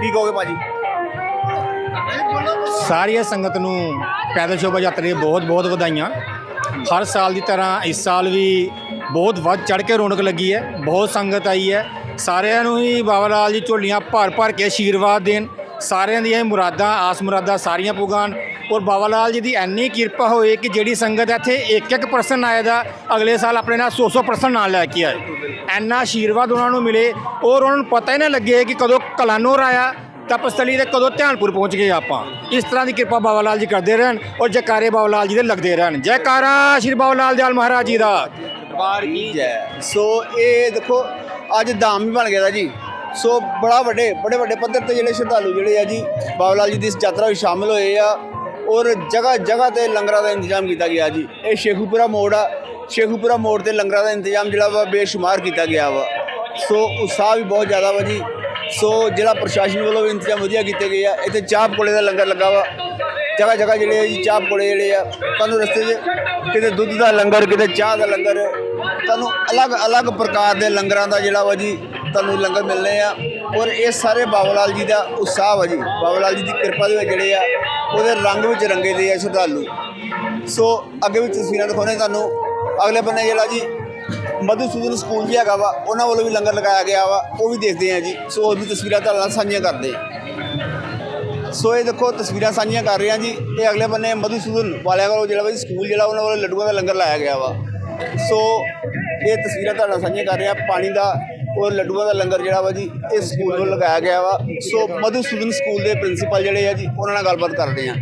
ਕੀ ਕਹੋਗੇ ਭਾਜੀ? ਸਾਰੀਆਂ ਸੰਗਤ ਨੂੰ ਪੈਦਲ ਸ਼ੋਭਾ ਯਾਤਰਾ ਦੀਆਂ ਬਹੁਤ ਬਹੁਤ ਵਧਾਈਆਂ। ਹਰ ਸਾਲ ਦੀ ਤਰ੍ਹਾਂ ਇਸ ਸਾਲ ਵੀ ਬਹੁਤ ਵੱਧ ਚੜ ਕੇ ਰੌਣਕ ਲੱਗੀ ਹੈ। ਬਹੁਤ ਸੰਗਤ ਆਈ ਹੈ। ਸਾਰਿਆਂ ਨੂੰ ਹੀ ਬਾਬਾ ਲਾਲ ਜੀ ਝੋਲੀਆਂ ਭਰ ਭਰ ਕੇ ਆਸ਼ੀਰਵਾਦ ਦੇਣ। ਸਾਰਿਆਂ ਦੀਆਂ ਮੁਰਾਦਾਂ, ਆਸ ਮੁਰਾਦਾਂ ਸਾਰੀਆਂ ਪੁਗਾਣ। ਔਰ ਬਾਬਾ ਲਾਲ ਜੀ ਦੀ ਇੰਨੀ ਕਿਰਪਾ ਹੋਏ ਕਿ ਜਿਹੜੀ ਸੰਗਤ ਇੱਥੇ ਇੱਕ ਇੱਕ ਪਰਸਨ ਆਏਦਾ ਅਗਲੇ ਸਾਲ ਆਪਣੇ ਨਾਲ 100 100 ਪਰਸਨ ਨਾਲ ਲੈ ਕੇ ਆਏ। ਇੰਨਾ ਆਸ਼ੀਰਵਾਦ ਉਹਨਾਂ ਨੂੰ ਮਿਲੇ। ਔਰ ਉਹਨਾਂ ਨੂੰ ਪਤਾ ਹੀ ਨਾ ਲੱਗੇ ਕਿ ਕਦੋਂ ਕਲਾਨੌਰ ਆਇਆ, ਤਪਸਥਲੀ ਤੇ ਕਦੋਂ ਧਿਆਨਪੁਰ ਪਹੁੰਚ ਗਏ ਆਪਾਂ। ਇਸ ਤਰ੍ਹਾਂ ਦੀ ਕਿਰਪਾ ਬਾਬਾ ਲਾਲ ਜੀ ਕਰਦੇ ਰਹਿਣ ਔਰ ਜੈਕਾਰੇ ਬਾਬਾ ਲਾਲ ਜੀ ਦੇ ਲੱਗਦੇ ਰਹਿਣ। ਜੈਕਾਰਾ, ਸ਼੍ਰੀ ਬਾਬਾ ਲਾਲ ਦਿਆਲ ਮਹਾਰਾਜ ਜੀ ਦਾ। ਦਰਬਾਰ ਕੀ ਜੈ? ਸੋ ਇਹ ਦੇਖੋ ਅੱਜ ਧਾਮ ਵੀ ਬਣ ਗਿਆ ਦਾ ਜੀ। ਸੋ ਬੜਾ ਵੱਡੇ ਬੜੇ ਵੱਡੇ ਪੱਧਰ ਤੇ ਜਿਹੜੇ ਸ਼ਰਧਾਲੂ ਜਿਹੜੇ ਆ ਜੀ, ਬਾਬਾ ਲਾਲ ਜੀ ਦੀ ਇਸ ਯਾਤਰਾ ਵਿੱਚ ਸ਼ਾਮਲ ਹੋਏ ਆ ਔਰ ਜਗ੍ਹਾ ਜਗ੍ਹਾ ਤੇ ਲੰਗਰਾਂ ਦਾ ਇੰਤਜ਼ਾਮ ਕੀਤਾ ਗਿਆ ਜੀ। ਇਹ ਸ਼ੇਖੂਪੁਰਾ ਮੋੜ ਆ। ਸ਼ੇਖੂਪੁਰਾ ਮੋੜ ਤੇ ਲੰਗਰਾਂ ਦਾ ਇੰਤਜ਼ਾਮ ਜਿਹੜਾ ਵਾ ਬੇਸ਼ੁਮਾਰ ਕੀਤਾ ਗਿਆ ਵਾ। ਸੋ ਉਤਸ਼ਾਹ ਵੀ ਬਹੁਤ ਜ਼ਿਆਦਾ ਵਾ ਜੀ। ਸੋ ਜ਼ਿਲ੍ਹਾ ਪ੍ਰਸ਼ਾਸਨ ਵੱਲੋਂ ਵੀ ਇੰਤਜ਼ਾਮ ਵਧੀਆ ਕੀਤੇ ਗਏ ਆ। ਇੱਥੇ ਚਾਹ ਪਕੌੜੇ ਦਾ ਲੰਗਰ ਲੱਗਾ ਵਾ। ਜਗ੍ਹਾ ਜਗ੍ਹਾ ਜਿਹੜੇ ਆ ਜੀ, ਚਾਹ ਪਕੌੜੇ ਜਿਹੜੇ ਆ। ਤੁਹਾਨੂੰ ਰਸਤੇ 'ਚ ਕਿਤੇ ਦੁੱਧ ਦਾ ਲੰਗਰ, ਕਿਤੇ ਚਾਹ ਦਾ ਲੰਗਰ ਤੁਹਾਨੂੰ ਅਲੱਗ-ਅਲੱਗ ਪ੍ਰਕਾਰ ਦੇ ਲੰਗਰਾਂ ਦਾ ਜਿਹੜਾ ਵਾ ਜੀ ਤੁਹਾਨੂੰ ਲੰਗਰ ਮਿਲਨੇ ਆ। ਔਰ ਇਹ ਸਾਰੇ ਬਾਬਾ ਲਾਲ ਜੀ ਦਾ ਉਤਸ਼ਾਹ ਵਾ ਜੀ। ਬਾਬਾ ਲਾਲ ਜੀ ਦੀ ਕਿਰਪਾ ਦੇ ਵਿੱਚ ਜਿਹੜੇ ਆ, ਉਹਦੇ ਰੰਗ ਵਿੱਚ ਰੰਗੇ ਦੇ ਆ ਸ਼ਰਧਾਲੂ। ਸੋ ਅੱਗੇ ਵੀ ਤਸਵੀਰਾਂ ਦਿਖਾਉਣੇ ਤੁਹਾਨੂੰ। ਅਗਲੇ ਬੰਨੇ ਜਿਹੜਾ ਜੀ ਮਧੂਸੂਦਨ ਸਕੂਲ ਵੀ ਹੈਗਾ ਵਾ, ਉਹਨਾਂ ਵੱਲੋਂ ਵੀ ਲੰਗਰ ਲਗਾਇਆ ਗਿਆ ਵਾ, ਉਹ ਵੀ ਦੇਖਦੇ ਆ ਜੀ। ਸੋ ਉਹਦੀ ਤਸਵੀਰਾਂ ਤੁਹਾਡੇ ਨਾਲ ਸਾਂਝੀਆਂ ਕਰਦੇ ਸੋ ਇਹ ਦੇਖੋ, ਤਸਵੀਰਾਂ ਸਾਂਝੀਆਂ ਕਰ ਰਹੇ ਹਾਂ ਜੀ। ਇਹ ਅਗਲੇ ਬੰਨੇ ਮਧੂਸੂਦਨ ਵਾਲਿਆਂ ਵੱਲੋਂ ਜਿਹੜਾ ਵਾ ਜੀ ਸਕੂਲ ਜਿਹੜਾ, ਉਹਨਾਂ ਵੱਲੋਂ ਲੱਡੂਆਂ ਦਾ ਲੰਗਰ ਲਾਇਆ ਗਿਆ ਵਾ। ਸੋ ਇਹ ਤਸਵੀਰਾਂ ਤੁਹਾਡੇ ਨਾਲ ਸਾਂਝੀਆਂ ਕਰ ਰਿਹਾ। ਪਾਣੀ ਦਾ ਔਰ ਲੱਡੂਆਂ ਦਾ ਲੰਗਰ ਜਿਹੜਾ ਵਾ ਜੀ ਇਸ ਸਕੂਲ ਨੂੰ ਲਗਾਇਆ ਗਿਆ ਵਾ। ਸੋ ਮਧੂਸੂਦਨ ਸਕੂਲ ਦੇ ਪ੍ਰਿੰਸੀਪਲ ਜਿਹੜੇ ਆ ਜੀ, ਉਹਨਾਂ ਨਾਲ ਗੱਲਬਾਤ ਕਰਦੇ ਆ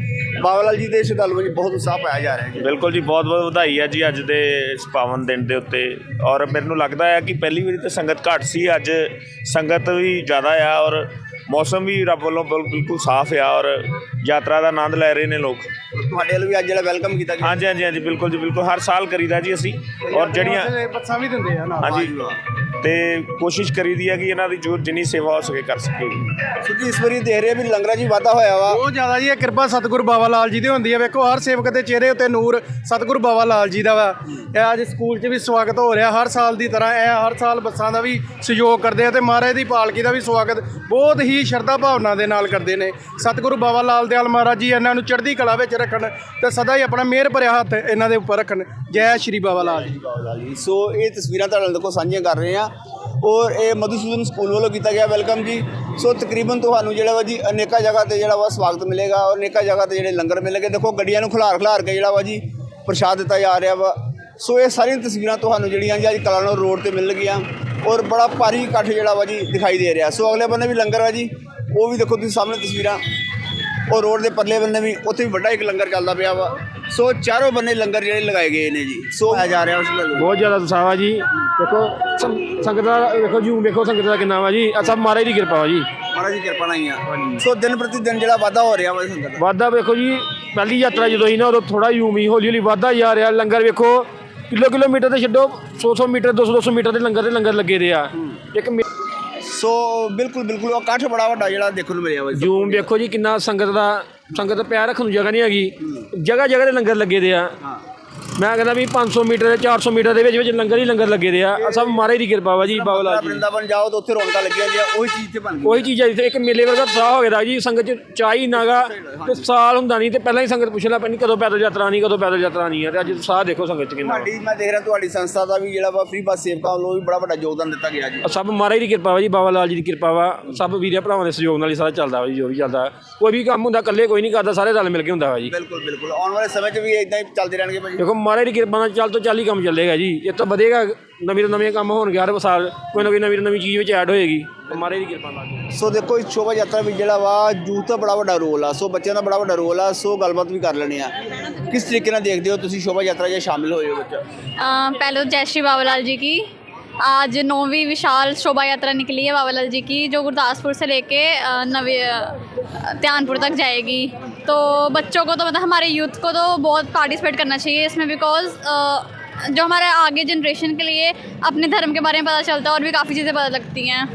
ਬਾਬਾ ਲਾਲ ਜੀ ਦੇ ਸ਼ਰਧਾਲੂ ਵਿੱਚ ਬਹੁਤ ਉਤਸ਼ਾਹ ਪਾਇਆ ਜਾ ਰਿਹਾ ਜੀ। ਬਿਲਕੁਲ ਜੀ, ਬਹੁਤ ਬਹੁਤ ਵਧਾਈ ਹੈ ਜੀ ਅੱਜ ਦੇ ਇਸ ਪਾਵਨ ਦਿਨ ਦੇ ਉੱਤੇ। ਔਰ ਮੈਨੂੰ ਲੱਗਦਾ ਹੈ ਕਿ ਪਹਿਲੀ ਵਾਰੀ ਤਾਂ ਸੰਗਤ ਘੱਟ ਸੀ, ਅੱਜ ਸੰਗਤ ਵੀ ਜ਼ਿਆਦਾ ਆ। ਔਰ ਮੌਸਮ ਵੀ ਰੱਬ ਵੱਲੋਂ ਬਿਲ- ਬਿਲਕੁਲ ਸਾਫ਼ ਆ ਔਰ ਯਾਤਰਾ ਦਾ ਆਨੰਦ ਲੈ ਰਹੇ ਨੇ ਲੋਕ। ਤੁਹਾਡੇ ਵੱਲੋਂ ਵੀ ਅੱਜ ਜਿਹੜਾ ਵੈਲਕਮ ਕੀਤਾ ਗਿਆ। ਹਾਂਜੀ ਹਾਂਜੀ ਹਾਂਜੀ ਬਿਲਕੁਲ ਜੀ ਬਿਲਕੁਲ। ਹਰ ਸਾਲ ਕਰੀਦਾ ਜੀ ਅਸੀਂ। ਔਰ ਜਿਹੜੀਆਂ ਬੱਸਾਂ ਵੀ ਦਿੰਦੇ ਆ ਨਾਲ ਹਾਂਜੀ। ਤੇ ਕੋਸ਼ਿਸ਼ ਕਰੀਦੀ ਹੈ ਕਿ ਇਹਨਾਂ ਦੀ ਜੋ ਜਿੰਨੀ ਸੇਵਾ ਹੋ ਸਕੇ ਕਰ ਸਕੀਏ। ਜੀ ਇਸ ਵਾਰੀ ਦੇਖ ਰਹੇ ਵੀ ਲੰਗਰਾਂ ਵੀ ਵਾਧਾ ਹੋਇਆ ਵਾ। ਬਹੁਤ ਜ਼ਿਆਦਾ ਜੀ ਇਹ ਕਿਰਪਾ ਸਤਿਗੁਰੂ ਬਾਬਾ ਲਾਲ ਜੀ ਦੀ ਹੁੰਦੀ ਹੈ ਵੇਖੋ ਹਰ ਸੇਵਕ ਦੇ ਚਿਹਰੇ ਉੱਤੇ ਨੂਰ ਸਤਿਗੁਰੂ ਬਾਬਾ ਲਾਲ ਜੀ ਦਾ ਵਾ। ਇਹ ਅੱਜ ਸਕੂਲ 'ਚ ਵੀ ਸਵਾਗਤ ਹੋ ਰਿਹਾ। ਹਰ ਸਾਲ ਦੀ ਤਰ੍ਹਾਂ ਇਹ ਹਰ ਸਾਲ ਬੱਸਾਂ ਦਾ ਵੀ ਸਹਿਯੋਗ ਕਰਦੇ ਆ ਤੇ ਮਹਾਰਾਜ ਦੀ ਪਾਲਕੀ ਦਾ ਵੀ ਸਵਾਗਤ। ਬਹੁਤ ਹੀ ਸ਼ਰਧਾ ਭਾਵਨਾ ਦੇ ਨਾਲ ਕਰਦੇ ਨੇ। ਸਤਿਗੁਰੂ ਬਾਬਾ ਲਾਲ ਦਿਆਲ ਮਹਾਰਾਜ ਜੀ ਇਹਨਾਂ ਨੂੰ ਚੜ੍ਹਦੀ ਕਲਾ ਵਿੱਚ ਰੱਖਣ ਤੇ ਸਦਾ ਹੀ ਆਪਣਾ ਮਿਹਰ ਭਰਿਆ ਹੱਥ ਇਹਨਾਂ ਦੇ ਉੱਪਰ ਰੱਖਣ। ਜੈ ਸ਼੍ਰੀ ਬਾਬਾ ਲਾਲ ਜੀ। ਜੀ ਸੋ ਇਹ ਤਸਵੀਰਾਂ ਤੁਹਾਡੇ ਨਾਲ ਦੇਖੋ ਸਾਂਝੀਆਂ ਕਰ ਰਹੇ ਆ ਔਰ ਇਹ ਮਧੂਸੂਦਨ ਸਕੂਲ ਵੱਲੋਂ ਕੀਤਾ ਗਿਆ ਵੈਲਕਮ ਜੀ। ਸੋ ਤਕਰੀਬਨ ਤੁਹਾਨੂੰ ਜਿਹੜਾ ਵਾ ਜੀ ਅਨੇਕਾਂ ਜਗ੍ਹਾ ਤੇ ਜਿਹੜਾ ਵਾ ਸਵਾਗਤ ਮਿਲੇਗਾ ਔਰ ਅਨੇਕਾਂ ਜਗ੍ਹਾ ਤੇ ਜਿਹੜੇ ਲੰਗਰ ਮਿਲਣਗੇ। ਦੇਖੋ ਗੱਡੀਆਂ ਨੂੰ ਖਿਲਾਰ ਖਿਲਾਰ ਕੇ ਜਿਹੜਾ ਵਾ ਜੀ ਪ੍ਰਸ਼ਾਦ ਦਿੱਤਾ ਜਾ ਰਿਹਾ ਵਾ। ਸੋ ਇਹ ਸਾਰੀਆਂ ਤਸਵੀਰਾਂ ਤੁਹਾਨੂੰ ਜਿਹੜੀਆਂ ਜੀ ਅੱਜ ਕਲਾਨੌਰ ਰੋਡ ਤੇ ਮਿਲ ਗਈਆਂ ਔਰ ਬੜਾ ਭਾਰੀ ਇਕੱਠ ਜਿਹੜਾ ਵਾ ਜੀ ਦਿਖਾਈ ਦੇ ਰਿਹਾ। ਸੋ ਅਗਲੇ ਬੰਨੇ ਵੀ ਲੰਗਰ ਵਾ ਜੀ ਉਹ ਵੀ ਦੇਖੋ ਤੁਸੀਂ ਸਾਹਮਣੇ ਤਸਵੀਰਾਂ। ਔਰ ਰੋਡ ਦੇ ਪਰਲੇ ਬੰਨੇ ਵੀ ਉੱਥੇ ਵੀ ਵੱਡਾ ਇੱਕ ਲੰਗਰ ਚੱਲਦਾ ਪਿਆ ਵਾ। ਸੋ ਚਾਰੋਂ ਬੰਨੇ ਲੰਗਰ ਜਿਹੜੇ ਲਗਾਏ ਗਏ ਨੇ ਜੀ। ਸੋ ਆ ਜਾ ਰਿਹਾ ਉਸ ਨਾਲ ਬਹੁਤ ਜ਼ਿਆਦਾ ਉਤਸ਼ਾਹ ਵਾ ਜੀ। ਦੇਖੋ ਸੰਗਤ ਦਾ ਵੇਖੋ ਜੂ ਵੇਖੋ ਸੰਗਤ ਦਾ ਕਿੰਨਾ ਵਾ ਜੀ। ਆ ਸਭ ਮਹਾਰਾਜ ਦੀ ਕਿਰਪਾ ਵਾ ਜੀ। ਮਹਾਰਾਜ ਦੀ ਕਿਰਪਾ ਨਾਲ ਹੀ ਆ। ਸੋ ਦਿਨ ਪ੍ਰਤੀ ਦਿਨ ਜਿਹੜਾ ਵਾਧਾ ਹੋ ਰਿਹਾ ਵਾ ਸੰਗਤ ਦਾ। ਵਾਧਾ ਵੇਖੋ ਜੀ ਪਹਿਲੀ ਯਾਤਰਾ ਜਦੋਂ ਸੀ ਨਾ ਉਦੋਂ ਥੋੜਾ ਯੂਮੀ ਹੌਲੀ ਹੌਲੀ ਵਾਧਾ ਜਾ ਰਿਹਾ। ਲੰਗਰ ਵੇਖੋ ਕਿਲੋ ਕਿਲੋਮੀਟਰ ਤੇ ਛੱਡੋ 100 100 ਮੀਟਰ 200 200 ਮੀਟਰ ਦੇ ਲੰਗਰ ਦੇ ਲੰਗਰ ਲੱਗੇ ਦੇ ਆ। ਇੱਕ ਮੇ- ਸੋ ਬਿਲਕੁਲ ਬਿਲਕੁਲ ਉਹ ਇਕੱਠ ਬੜਾ ਵੱਡਾ ਜਿਹੜਾ ਦੇਖਣ ਨੂੰ ਮਿਲਿਆ ਵਾ ਜੀ। ਜੂਮ ਵੇਖੋ ਜੀ ਕਿੰਨਾ ਸੰਗਤ ਦਾ ਸੰਗਤ ਦਾ ਪਿਆਰ ਰੱਖਣ ਨੂੰ ਜਗ੍ਹਾ ਨਹੀਂ ਹੈਗੀ। ਜਗ੍ਹਾ ਜਗ੍ਹਾ ਦੇ ਲੰਗਰ ਲੱਗੇ ਦੇ ਆ। ਮੈਂ ਕਹਿੰਦਾ ਵੀ 500 ਮੀਟਰ ਤੇ 400 ਮੀਟਰ ਦੇ ਵਿੱਚ ਵਿੱਚ ਲੰਗਰ ਹੀ ਲੰਗਰ ਲੱਗੇ ਦੇ ਆ। ਆਹ ਸਭ ਮਹਾਰਾਜ ਦੀ ਕਿਰਪਾ ਵਾ ਜੀ ਬਾਬਾ ਲਾਲ ਜੀ। ਵਰਿੰਦਾਵਨ ਜਾਓ ਤਾਂ ਉੱਥੇ ਰੌਣਕਾਂ ਲੱਗੀਆਂ ਹੁੰਦੀਆਂ ਉਹੀ ਚੀਜ਼ ਤੇ ਬਣ ਗਈ। ਉਹੀ ਚੀਜ਼ ਹੈ ਜਿੱਥੇ ਇੱਕ ਮੇਲੇ ਵਰਗਾ ਉਤਸ਼ਾਹ ਹੋ ਗਿਆ ਦਾ ਜੀ ਸੰਗਤ ਚ ਚਾਹੀ ਨਾਗਾ ਤੇ ਸਾਲ ਹੁੰਦਾ ਨਹੀਂ ਤੇ ਪਹਿਲਾਂ ਹੀ ਸੰਗਤ ਪੁੱਛ ਲੈ ਪੈਣੀ ਕਦੋਂ ਪੈਦਲ ਯਾਤਰਾ ਨਹੀਂ ਕਦੋਂ ਪੈਦਲ ਯਾਤਰਾ ਨਹੀਂ ਹੈ ਤੇ ਅੱਜ ਉਤਸ਼ਾਹ ਦੇਖੋ ਸੰਗਤ ਚ ਕਿੰਨਾ ਵਾ। ਤੁਹਾਡੀ ਮੈਂ ਦੇਖ ਰਿਹਾ ਤੁਹਾਡੀ ਸੰਸਥਾ ਦਾ ਵੀ ਜਿਹੜਾ ਵਾ ਫ੍ਰੀ ਬੱਸ ਸੇਵਕਾਂ ਵੱਲੋਂ ਵੀ ਬੜਾ ਵੱਡਾ ਯੋਗਦਾਨ ਦਿੱਤਾ ਗਿਆ ਜੀ। ਸਭ ਮਹਾਰਾਜ ਦੀ ਕਿਰਪਾ ਵਾ ਜੀ ਬਾਬਾ ਲਾਲ ਜੀ ਦੀ ਕਿਰਪਾ ਵਾ ਸਭ ਵੀਰਿਆ ਭਰਾਵਾਂ ਦੇ ਸਹਿਯੋਗ ਨਾਲ ਹੀ ਸਾਰਾ ਚੱਲਦਾ ਵਾ ਜੀ ਜੋ ਵੀ ਚੱਲਦਾ। ਕੋਈ ਵੀ ਕੰਮ ਹੁੰਦਾ ਇਕੱਲੇ ਕੋਈ ਨਹੀਂ ਕਰਦਾ ਸਾਰੇ ਰਲ ਮਿਲ ਕੇ ਹੁੰਦਾ ਵਾ ਜੀ। ਬਿਲਕੁਲ ਬਿਲਕੁਲ। ਆਉਣ ਵਾਲੇ ਸਮੇਂ 'ਚ ਵੀ ਇਦਾਂ ਹੀ ਚੱਲਦੇ ਰਹਿਣਗੇ ਭਾਜੀ। ਦੇਖੋ ਮਹਾਰਾਜ ਦੀ ਕਿਰਪਾ ਨਾਲ ਚੱਲ ਤੋਂ ਚੱਲ ਹੀ ਕੰਮ ਚੱਲੇਗਾ ਜੀ ਇਹ ਤਾਂ ਵਧੇਗਾ ਨਵੀਂ ਤੋਂ ਨਵੇਂ ਕੰਮ ਹੋਣਗੇ ਹਰ ਸਾਲ ਕੋਈ ਨਾ ਕੋਈ ਨਵੀਂ ਤੋਂ ਨਵੀਂ ਚੀਜ਼ ਵਿੱਚ ਐਡ ਹੋਏਗੀ ਤੇ ਮਹਾਰਾਜ ਦੀ ਕਿਰਪਾ ਨਾਲ ਸੋ ਦੇਖੋ ਇਸ ਸ਼ੋਭਾ ਯਾਤਰਾ ਵਿੱਚ ਜਿਹੜਾ ਵਾ ਯੂਥ ਦਾ ਬੜਾ ਵੱਡਾ ਰੋਲ ਆ ਸੋ ਬੱਚਿਆਂ ਦਾ ਬੜਾ ਵੱਡਾ ਰੋਲ ਆ ਸੋ ਗੱਲਬਾਤ ਵੀ ਕਰ ਲੈਣੇ ਆ ਕਿਸ ਤਰੀਕੇ ਨਾਲ ਦੇਖਦੇ ਹੋ ਤੁਸੀਂ ਸ਼ੋਭਾ ਯਾਤਰਾ 'ਚ ਸ਼ਾਮਿਲ ਹੋਏ ਹੋ ਬੱਚਾ पहले तो जय श्री बाबूलाल जी की आज नौवीं विशाल शोभा यात्रा निकली है बाबूलाल जी की जो गुरदासपुर से लेके अ, नवी अ, त्यानपुर तक जाएगी तो बच्चों को तो मतलब हमारे यूथ को तो बहुत पार्टिसिपेट करना चाहिए इसमें बिकॉज़ जो हमारे आगे जनरेशन के लिए अपने धर्म के बारे में पता चलता है और भी काफ़ी चीज़ें पता लगती हैं।